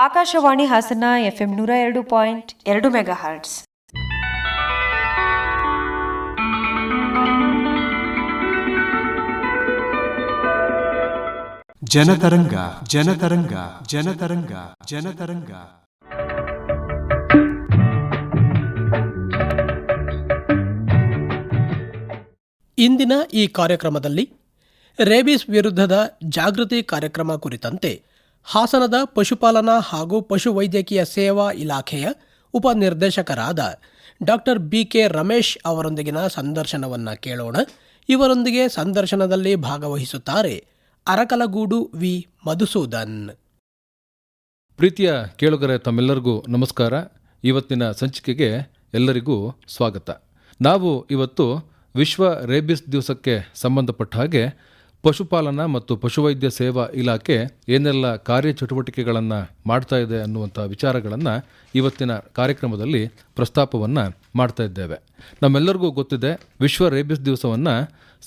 Akashvani Hassan F M ನೂರ ಎರಡು point ಎರಡು ಮೆಗಾ ಹರ್ಟ್ಸ್ ಜನತರಂಗ ಜನತರಂಗ ಜನತರಂಗ ಜನತರಂಗ. ಇಂದಿನ ಈ ಕಾರ್ಯಕ್ರಮದಲ್ಲಿ ರೇಬಿಸ್ ವಿರುದ್ಧದ ಜಾಗೃತಿ ಕಾರ್ಯಕ್ರಮ ಕುರಿತಂತೆ ಹಾಸನದ ಪಶುಪಾಲನಾ ಹಾಗೂ ಪಶುವೈದ್ಯಕೀಯ ಸೇವಾ ಇಲಾಖೆಯ ಉಪನಿರ್ದೇಶಕರಾದ ಡಾಕ್ಟರ್ ಬಿ ಕೆ ರಮೇಶ್ ಅವರೊಂದಿಗಿನ ಸಂದರ್ಶನವನ್ನು ಕೇಳೋಣ. ಇವರೊಂದಿಗೆ ಸಂದರ್ಶನದಲ್ಲಿ ಭಾಗವಹಿಸುತ್ತಾರೆ ಅರಕಲಗೂಡು ವಿ. ಮಧುಸೂದನ್. ಪ್ರೀತಿಯ ಕೇಳುಗರೆ ತಮ್ಮೆಲ್ಲರಿಗೂ ನಮಸ್ಕಾರ. ಇವತ್ತಿನ ಸಂಚಿಕೆಗೆ ಎಲ್ಲರಿಗೂ ಸ್ವಾಗತ. ನಾವು ಇವತ್ತು ವಿಶ್ವ ರೇಬಿಸ್ ದಿವಸಕ್ಕೆ ಸಂಬಂಧಪಟ್ಟ ಹಾಗೆ ಪಶುಪಾಲನಾ ಮತ್ತು ಪಶುವೈದ್ಯ ಸೇವಾ ಇಲಾಖೆ ಏನೆಲ್ಲ ಕಾರ್ಯಚಟುವಟಿಕೆಗಳನ್ನು ಮಾಡ್ತಾ ಇದೆ ಅನ್ನುವಂಥ ವಿಚಾರಗಳನ್ನು ಇವತ್ತಿನ ಕಾರ್ಯಕ್ರಮದಲ್ಲಿ ಪ್ರಸ್ತಾಪವನ್ನು ಮಾಡ್ತಾ ಇದ್ದೇವೆ. ನಮ್ಮೆಲ್ಲರಿಗೂ ಗೊತ್ತಿದೆ, ವಿಶ್ವ ರೇಬಿಸ್ ದಿವಸವನ್ನು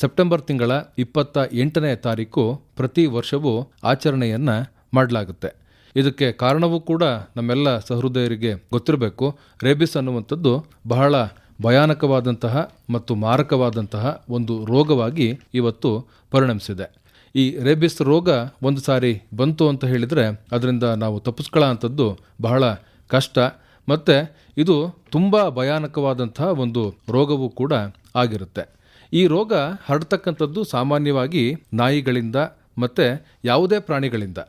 ಸೆಪ್ಟೆಂಬರ್ ತಿಂಗಳ ಇಪ್ಪತ್ತ ಎಂಟನೇ ತಾರೀಕು ಪ್ರತಿ ವರ್ಷವೂ ಆಚರಣೆಯನ್ನು ಮಾಡಲಾಗುತ್ತೆ. ಇದಕ್ಕೆ ಕಾರಣವೂ ಕೂಡ ನಮ್ಮೆಲ್ಲ ಸಹೃದಯರಿಗೆ ಗೊತ್ತಿರಬೇಕು. ರೇಬಿಸ್ ಅನ್ನುವಂಥದ್ದು ಬಹಳ ಭಯಾನಕವಾದಂತಹ ಮತ್ತು ಮಾರಕವಾದಂತಹ ಒಂದು ರೋಗವಾಗಿ ಇವತ್ತು ಪರಿಣಮಿಸಿದೆ. ಈ ರೇಬಿಸ್ ರೋಗ ಒಂದು ಸಾರಿ ಬಂತು ಅಂತ ಹೇಳಿದರೆ ಅದರಿಂದ ನಾವು ತಪ್ಪಿಸ್ಕೊಳ್ಳೋ ಬಹಳ ಕಷ್ಟ ಮತ್ತು ಇದು ತುಂಬ ಭಯಾನಕವಾದಂತಹ ಒಂದು ರೋಗವೂ ಕೂಡ ಆಗಿರುತ್ತೆ. ಈ ರೋಗ ಹರಡ್ತಕ್ಕಂಥದ್ದು ಸಾಮಾನ್ಯವಾಗಿ ನಾಯಿಗಳಿಂದ ಮತ್ತು ಯಾವುದೇ ಪ್ರಾಣಿಗಳಿಂದ.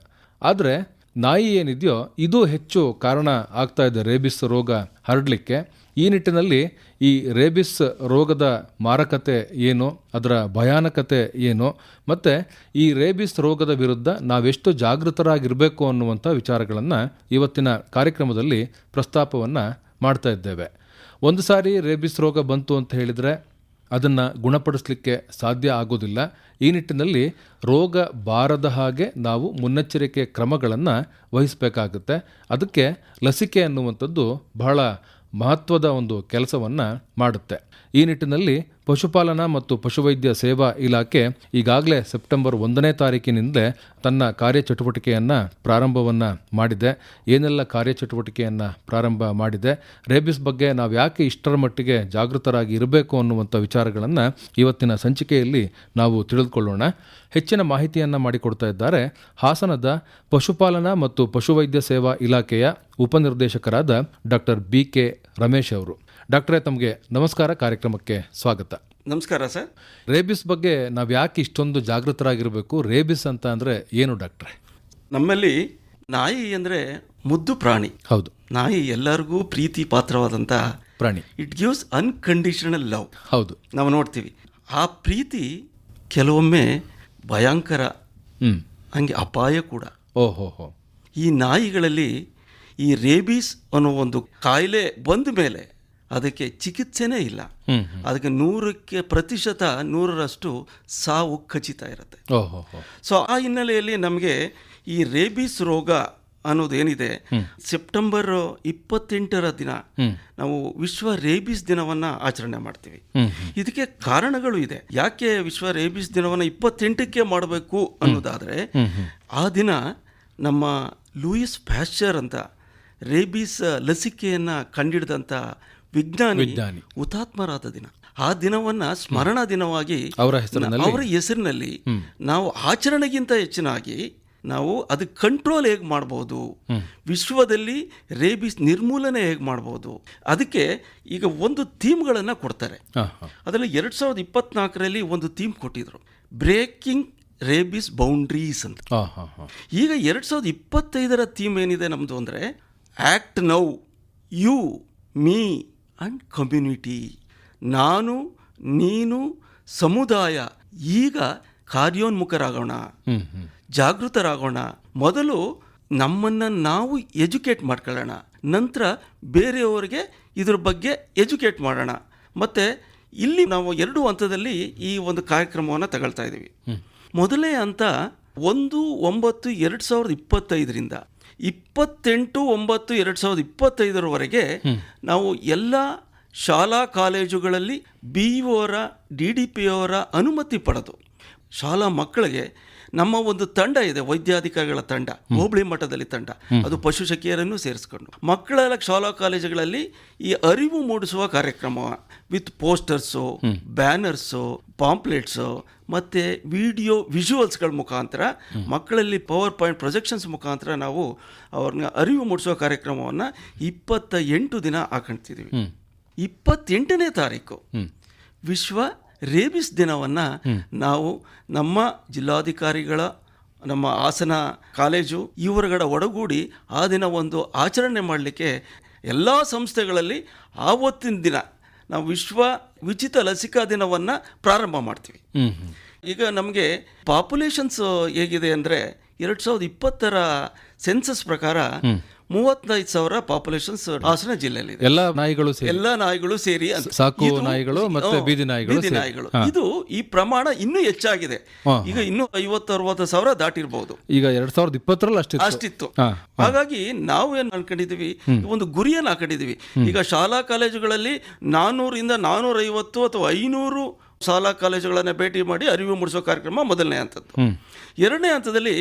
ಆದರೆ ನಾಯಿ ಏನಿದೆಯೋ ಇದು ಹೆಚ್ಚು ಕಾರಣ ಆಗ್ತಾ ಇದೆ ರೇಬಿಸ್ ರೋಗ ಹರಡಲಿಕ್ಕೆ. ಈ ನಿಟ್ಟಿನಲ್ಲಿ ಈ ರೇಬಿಸ್ ರೋಗದ ಮಾರಕತೆ ಏನು, ಅದರ ಭಯಾನಕತೆ ಏನು, ಮತ್ತು ಈ ರೇಬಿಸ್ ರೋಗದ ವಿರುದ್ಧ ನಾವೆಷ್ಟು ಜಾಗೃತರಾಗಿರಬೇಕು ಅನ್ನುವಂಥ ವಿಚಾರಗಳನ್ನು ಇವತ್ತಿನ ಕಾರ್ಯಕ್ರಮದಲ್ಲಿ ಪ್ರಸ್ತಾಪವನ್ನು ಮಾಡ್ತಾ ಇದ್ದೇವೆ. ಒಂದು ಸಾರಿ ರೇಬಿಸ್ ರೋಗ ಬಂತು ಅಂತ ಹೇಳಿದರೆ ಅದನ್ನು ಗುಣಪಡಿಸಲಿಕ್ಕೆ ಸಾಧ್ಯ ಆಗೋದಿಲ್ಲ. ಈ ನಿಟ್ಟಿನಲ್ಲಿ ರೋಗ ಬಾರದ ಹಾಗೆ ನಾವು ಮುನ್ನೆಚ್ಚರಿಕೆ ಕ್ರಮಗಳನ್ನು ವಹಿಸಬೇಕಾಗುತ್ತೆ. ಅದಕ್ಕೆ ಲಸಿಕೆ ಅನ್ನುವಂಥದ್ದು ಬಹಳ ಮಹತ್ವದ ಒಂದು ಕೆಲಸವನ್ನು ಮಾಡುತ್ತೆ. ಈ ನಿಟ್ಟಿನಲ್ಲಿ ಪಶುಪಾಲನಾ ಮತ್ತು ಪಶುವೈದ್ಯ ಸೇವಾ ಇಲಾಖೆ ಈಗಾಗಲೇ ಸೆಪ್ಟೆಂಬರ್ ಒಂದನೇ ತಾರೀಕಿನಿಂದಲೇ ತನ್ನ ಕಾರ್ಯಚಟುವಟಿಕೆಯನ್ನು ಪ್ರಾರಂಭವನ್ನು ಮಾಡಿದೆ. ಏನೆಲ್ಲ ಕಾರ್ಯಚಟುವಟಿಕೆಯನ್ನು ಪ್ರಾರಂಭ ಮಾಡಿದೆ, ರೇಬಿಸ್ ಬಗ್ಗೆ ನಾವು ಯಾಕೆ ಇಷ್ಟರ ಮಟ್ಟಿಗೆ ಜಾಗೃತರಾಗಿ ಇರಬೇಕು ಅನ್ನುವಂಥ ವಿಚಾರಗಳನ್ನು ಇವತ್ತಿನ ಸಂಚಿಕೆಯಲ್ಲಿ ನಾವು ತಿಳಿದುಕೊಳ್ಳೋಣ. ಹೆಚ್ಚಿನ ಮಾಹಿತಿಯನ್ನು ಮಾಡಿಕೊಡ್ತಾ ಇದ್ದಾರೆ ಹಾಸನದ ಪಶುಪಾಲನಾ ಮತ್ತು ಪಶುವೈದ್ಯ ಸೇವಾ ಇಲಾಖೆಯ ಉಪನಿರ್ದೇಶಕರಾದ ಡಾಕ್ಟರ್ ಬಿ ಕೆ ರಮೇಶ್ ಅವರು. ಡಾಕ್ಟ್ರೇ ತಮಗೆ ನಮಸ್ಕಾರ. ಕಾರ್ಯಕ್ರಮಕ್ಕೆ ಸ್ವಾಗತ. ನಮಸ್ಕಾರ ಸರ್. ರೇಬಿಸ್ ಬಗ್ಗೆ ನಾವು ಯಾಕೆ ಇಷ್ಟೊಂದು ಜಾಗೃತರಾಗಿರಬೇಕು? ರೇಬಿಸ್ ಅಂತ ಅಂದರೆ ಏನು ಡಾಕ್ಟ್ರೆ? ನಮ್ಮಲ್ಲಿ ನಾಯಿ ಅಂದರೆ ಮುದ್ದು ಪ್ರಾಣಿ. ಹೌದು. ನಾಯಿ ಎಲ್ಲರಿಗೂ ಪ್ರೀತಿ ಪಾತ್ರವಾದಂಥ ಪ್ರಾಣಿ. ಇಟ್ ಗಿವ್ಸ್ ಅನ್ಕಂಡೀಷನಲ್ ಲವ್ ಹೌದು. ನಾವು ನೋಡ್ತೀವಿ. ಆ ಪ್ರೀತಿ ಕೆಲವೊಮ್ಮೆ ಭಯಂಕರ ಹಂಗೆ ಅಪಾಯ ಕೂಡ. ಓಹೋಹೋ. ಈ ನಾಯಿಗಳಲ್ಲಿ ಈ ರೇಬೀಸ್ ಅನ್ನೋ ಒಂದು ಕಾಯಿಲೆ ಬಂದ ಮೇಲೆ ಅದಕ್ಕೆ ಚಿಕಿತ್ಸೆನೇ ಇಲ್ಲ. ಅದಕ್ಕೆ ನೂರಕ್ಕೆ ಪ್ರತಿಶತ ನೂರರಷ್ಟು ಸಾವು ಖಚಿತ ಇರುತ್ತೆ. ಸೊ ಆ ಹಿನ್ನೆಲೆಯಲ್ಲಿ ನಮಗೆ ಈ ರೇಬಿಸ್ ರೋಗ ಅನ್ನೋದೇನಿದೆ ಸೆಪ್ಟೆಂಬರ್ ಇಪ್ಪತ್ತೆಂಟರ ದಿನ ನಾವು ವಿಶ್ವ ರೇಬಿಸ್ ದಿನವನ್ನ ಆಚರಣೆ ಮಾಡ್ತೀವಿ. ಇದಕ್ಕೆ ಕಾರಣಗಳು ಇದೆ. ಯಾಕೆ ವಿಶ್ವ ರೇಬಿಸ್ ದಿನವನ್ನ ಇಪ್ಪತ್ತೆಂಟಕ್ಕೆ ಮಾಡಬೇಕು ಅನ್ನೋದಾದರೆ ಆ ದಿನ ನಮ್ಮ ಲೂಯಿಸ್ ಪ್ಯಾಶ್ಚರ್ ಅಂತ ರೇಬಿಸ್ ಲಸಿಕೆಯನ್ನ ಕಂಡಿಡಿದಂತ ವಿಜ್ಞಾನಿ ವಿಜ್ಞಾನಿ. ಹುತಾತ್ಮರಾದ ದಿನ. ಆ ದಿನವನ್ನ ಸ್ಮರಣ ದಿನವಾಗಿ ಅವರ ಹೆಸರಿನಲ್ಲಿ? ಅವರ ಹೆಸರಿನಲ್ಲಿ ನಾವು ಆಚರಣೆಗಿಂತ ಹೆಚ್ಚಿನಾಗಿ ನಾವು ಅದು ಕಂಟ್ರೋಲ್ ಹೇಗೆ ಮಾಡ್ಬೋದು? ವಿಶ್ವದಲ್ಲಿ ರೇಬಿಸ್ ನಿರ್ಮೂಲನೆ ಹೇಗೆ ಮಾಡ್ಬೋದು? ಅದಕ್ಕೆ ಈಗ ಒಂದು ಥೀಮ್ಗಳನ್ನು ಕೊಡ್ತಾರೆ. ಅದರಲ್ಲಿ ಎರಡು ಸಾವಿರದ ಇಪ್ಪತ್ನಾಲ್ಕರಲ್ಲಿ ಒಂದು ಥೀಮ್ ಕೊಟ್ಟಿದ್ರು. ಬ್ರೇಕಿಂಗ್ ರೇಬಿಸ್ ಬೌಂಡ್ರೀಸ್ ಅಂತ. ಈಗ ಎರಡು ಸಾವಿರದ ಇಪ್ಪತ್ತೈದರ ಥೀಮ್ ಏನಿದೆ ನಮ್ಮದು ಅಂದರೆ act now you me and community ನಾನು ನೀನು ಸಮುದಾಯ. ಈಗ ಕಾರ್ಯೋನ್ಮುಖರಾಗೋಣ. ಜಾಗೃತರಾಗೋಣ. ಮೊದಲು ನಮ್ಮನ್ನು ನಾವು ಎಜುಕೇಟ್ ಮಾಡ್ಕೊಳ್ಳೋಣ. ನಂತರ ಬೇರೆಯವರಿಗೆ ಇದ್ರ ಬಗ್ಗೆ ಎಜುಕೇಟ್ ಮಾಡೋಣ. ಮತ್ತು ಇಲ್ಲಿ ನಾವು ಎರಡು ಹಂತದಲ್ಲಿ ಈ ಒಂದು ಕಾರ್ಯಕ್ರಮವನ್ನು ತಗೊಳ್ತಾ ಇದ್ದೀವಿ. ಮೊದಲೇ ಅಂತ ಒಂದು ಒಂಬತ್ತು ಎರಡು ಸಾವಿರದ ಇಪ್ಪತ್ತೈದರಿಂದ ಇಪ್ಪತ್ತೆಂಟು ಒಂಬತ್ತು ಎರಡು ಸಾವಿರದ ಇಪ್ಪತ್ತೈದರವರೆಗೆ ನಾವು ಎಲ್ಲ ಶಾಲಾ ಕಾಲೇಜುಗಳಲ್ಲಿ ಬಿ ಅವರ ಡಿ ಡಿ ಪಿ ಅವರ ಅನುಮತಿ ಪಡೆದು ಶಾಲಾ ಮಕ್ಕಳಿಗೆ ನಮ್ಮ ಒಂದು ತಂಡ ಇದೆ ವೈದ್ಯಾಧಿಕಾರಿಗಳ ತಂಡ ಹೋಬಳಿ ಮಠದಲ್ಲಿ ತಂಡ. ಅದು ಪಶು ಸಖಿಯರನ್ನು ಸೇರಿಸ್ಕೊಂಡು. ಮಕ್ಕಳ ಶಾಲಾ ಕಾಲೇಜುಗಳಲ್ಲಿ ಈ ಅರಿವು ಮೂಡಿಸುವ ಕಾರ್ಯಕ್ರಮ ವಿತ್ ಪೋಸ್ಟರ್ಸು ಬ್ಯಾನರ್ಸು ಪಾಂಪ್ಲೆಟ್ಸು ಮತ್ತು ವಿಡಿಯೋ ವಿಜುವಲ್ಸ್ಗಳ ಮುಖಾಂತರ ಮಕ್ಕಳಲ್ಲಿ ಪವರ್ ಪಾಯಿಂಟ್ ಪ್ರೊಜೆಕ್ಷನ್ಸ್ ಮುಖಾಂತರ ನಾವು ಅವ್ರನ್ನ ಅರಿವು ಮೂಡಿಸುವ ಕಾರ್ಯಕ್ರಮವನ್ನು ಇಪ್ಪತ್ತ ಎಂಟು ದಿನ ಹಾಕೊಳ್ತಿದ್ದೀವಿ ಇಪ್ಪತ್ತೆಂಟನೇ ತಾರೀಕು. ವಿಶ್ವ ರೇಬಿಸ್ ದಿನವನ್ನು ನಾವು ನಮ್ಮ ಜಿಲ್ಲಾಧಿಕಾರಿಗಳ ನಮ್ಮ ಹಾಸನ ಕಾಲೇಜು ಇವರುಗಳ ಒಡಗೂಡಿ ಆ ದಿನ ಒಂದು ಆಚರಣೆ ಮಾಡಲಿಕ್ಕೆ ಎಲ್ಲ ಸಂಸ್ಥೆಗಳಲ್ಲಿ ಆವತ್ತಿನ ದಿನ ನಾವು ವಿಶ್ವ ಉಚಿತ ಲಸಿಕಾ ದಿನವನ್ನು ಪ್ರಾರಂಭ ಮಾಡ್ತೀವಿ. ಈಗ ನಮಗೆ ಪಾಪ್ಯುಲೇಷನ್ಸ್ ಹೇಗಿದೆ ಅಂದರೆ ಎರಡು ಸಾವಿರದ ಇಪ್ಪತ್ತರ ಸೆನ್ಸಸ್ ಪ್ರಕಾರ ಮೂವತ್ತೈದು ಸಾವಿರ ಪಾಪ್ಯುಲೇಷನ್ಸ್ ಹಾಸನ ಜಿಲ್ಲೆಯಲ್ಲಿ ಎಲ್ಲ ನಾಯಿಗಳು ಸೇರಿ. ಎಲ್ಲ ನಾಯಿಗಳು ಸೇರಿ. ಸಾಕು ನಾಯಿಗಳು ಮತ್ತೆ ಬೀದಿ ನಾಯಿಗಳು ಬೀದಿ ನಾಯಿಗಳು. ಇದು ಈ ಪ್ರಮಾಣ ಇನ್ನೂ ಹೆಚ್ಚಾಗಿದೆ. ಈಗ ಇನ್ನೂ ಐವತ್ತು ಅರವತ್ತು ಸಾವಿರ ದಾಟಿರ್ಬಹುದು ಈಗ ಎರಡ್ ಸಾವಿರದ ಇಪ್ಪತ್ತರಲ್ಲಿ ಅಷ್ಟಿತ್ತು. ಅಷ್ಟಿತ್ತು. ಹಾಗಾಗಿ ನಾವು ಏನ್ ಅನ್ಕೊಂಡಿದೀವಿ ಒಂದು ಗುರಿಯನ್ನು ಹಾಕೊಂಡಿದೀವಿ ಈಗ ಶಾಲಾ ಕಾಲೇಜುಗಳಲ್ಲಿ ನಾನ್ನೂರಿಂದ ನಾನೂರೈವತ್ತು ಅಥವಾ ಐನೂರು ಶಾಲಾ ಕಾಲೇಜುಗಳನ್ನು ಭೇಟಿ ಮಾಡಿ ಅರಿವು ಮೂಡಿಸೋ ಕಾರ್ಯಕ್ರಮ ಮೊದಲನೇ ಹಂತದ್ದು. ಎರಡನೇ ಹಂತದಲ್ಲಿ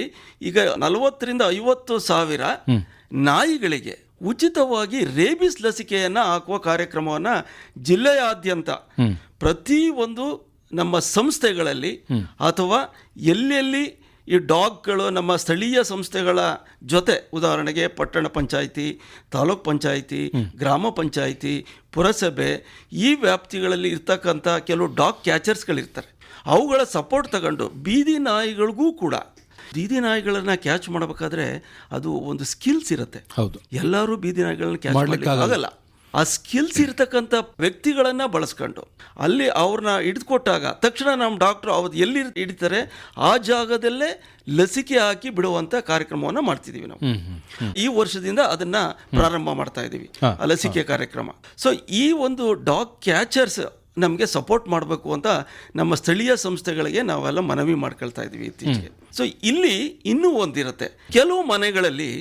ಈಗ ನಲವತ್ತರಿಂದ ಐವತ್ತು ಸಾವಿರ ನಾಯಿಗಳಿಗೆ ಉಚಿತವಾಗಿ ರೇಬಿಸ್ ಲಸಿಕೆಯನ್ನು ಹಾಕುವ ಕಾರ್ಯಕ್ರಮವನ್ನು ಜಿಲ್ಲೆಯಾದ್ಯಂತ ಪ್ರತಿ ಒಂದು ನಮ್ಮ ಸಂಸ್ಥೆಗಳಲ್ಲಿ ಅಥವಾ ಎಲ್ಲೆಲ್ಲಿ ಈ ಡಾಗ್ಗಳು ನಮ್ಮ ಸ್ಥಳೀಯ ಸಂಸ್ಥೆಗಳ ಜೊತೆ ಉದಾಹರಣೆಗೆ ಪಟ್ಟಣ ಪಂಚಾಯಿತಿ ತಾಲೂಕ್ ಪಂಚಾಯಿತಿ ಗ್ರಾಮ ಪಂಚಾಯಿತಿ ಪುರಸಭೆ ಈ ವ್ಯಾಪ್ತಿಗಳಲ್ಲಿ ಇರ್ತಕ್ಕಂಥ ಕೆಲವು ಡಾಗ್ ಕ್ಯಾಚರ್ಸ್ಗಳಿರ್ತಾರೆ. ಅವುಗಳ ಸಪೋರ್ಟ್ ತಗೊಂಡು ಬೀದಿ ನಾಯಿಗಳಿಗೂ ಕೂಡ ಬೀದಿ ನಾಯಿಗಳನ್ನ ಕ್ಯಾಚ್ ಮಾಡಬೇಕಾದ್ರೆ ಅದು ಒಂದು ಸ್ಕಿಲ್ಸ್ ಇರುತ್ತೆ. ಹೌದು. ಎಲ್ಲರೂ ಬೀದಿ ನಾಯಿಗಳನ್ನ ಕ್ಯಾಚ್ ಮಾಡಲಿಕ್ಕೆ ಆಗಲ್ಲ. ಆ ಸ್ಕಿಲ್ಸ್ ಇರತಕ್ಕಂಥ ವ್ಯಕ್ತಿಗಳನ್ನ ಬಳಸ್ಕೊಂಡು ಅಲ್ಲಿ ಅವ್ರನ್ನ ಹಿಡಿದುಕೊಟ್ಟಾಗ ತಕ್ಷಣ ನಮ್ಮ ಡಾಕ್ಟ್ರು ಅವ್ರು ಎಲ್ಲಿ ಹಿಡಿತಾರೆ ಆ ಜಾಗದಲ್ಲೇ ಲಸಿಕೆ ಹಾಕಿ ಬಿಡುವಂತ ಕಾರ್ಯಕ್ರಮವನ್ನು ಮಾಡ್ತಿದೀವಿ ನಾವು. ಈ ವರ್ಷದಿಂದ ಅದನ್ನ ಪ್ರಾರಂಭ ಮಾಡ್ತಾ ಇದ್ದೀವಿ ಆ ಲಸಿಕೆ ಕಾರ್ಯಕ್ರಮ. ಸೊ ಈ ಒಂದು ಡಾಗ್ ಕ್ಯಾಚರ್ಸ್ ನಮಗೆ ಸಪೋರ್ಟ್ ಮಾಡಬೇಕು ಅಂತ ನಮ್ಮ ಸ್ಥಳೀಯ ಸಂಸ್ಥೆಗಳಿಗೆ ನಾವೆಲ್ಲ ಮನವಿ ಮಾಡ್ಕೊಳ್ತಾ ಇದ್ದೀವಿ ಇತ್ತೀಚೆಗೆ. ಸೊ ಇಲ್ಲಿ ಇನ್ನೂ ಒಂದಿರುತ್ತೆ. ಕೆಲವು ಮನೆಗಳಲ್ಲಿ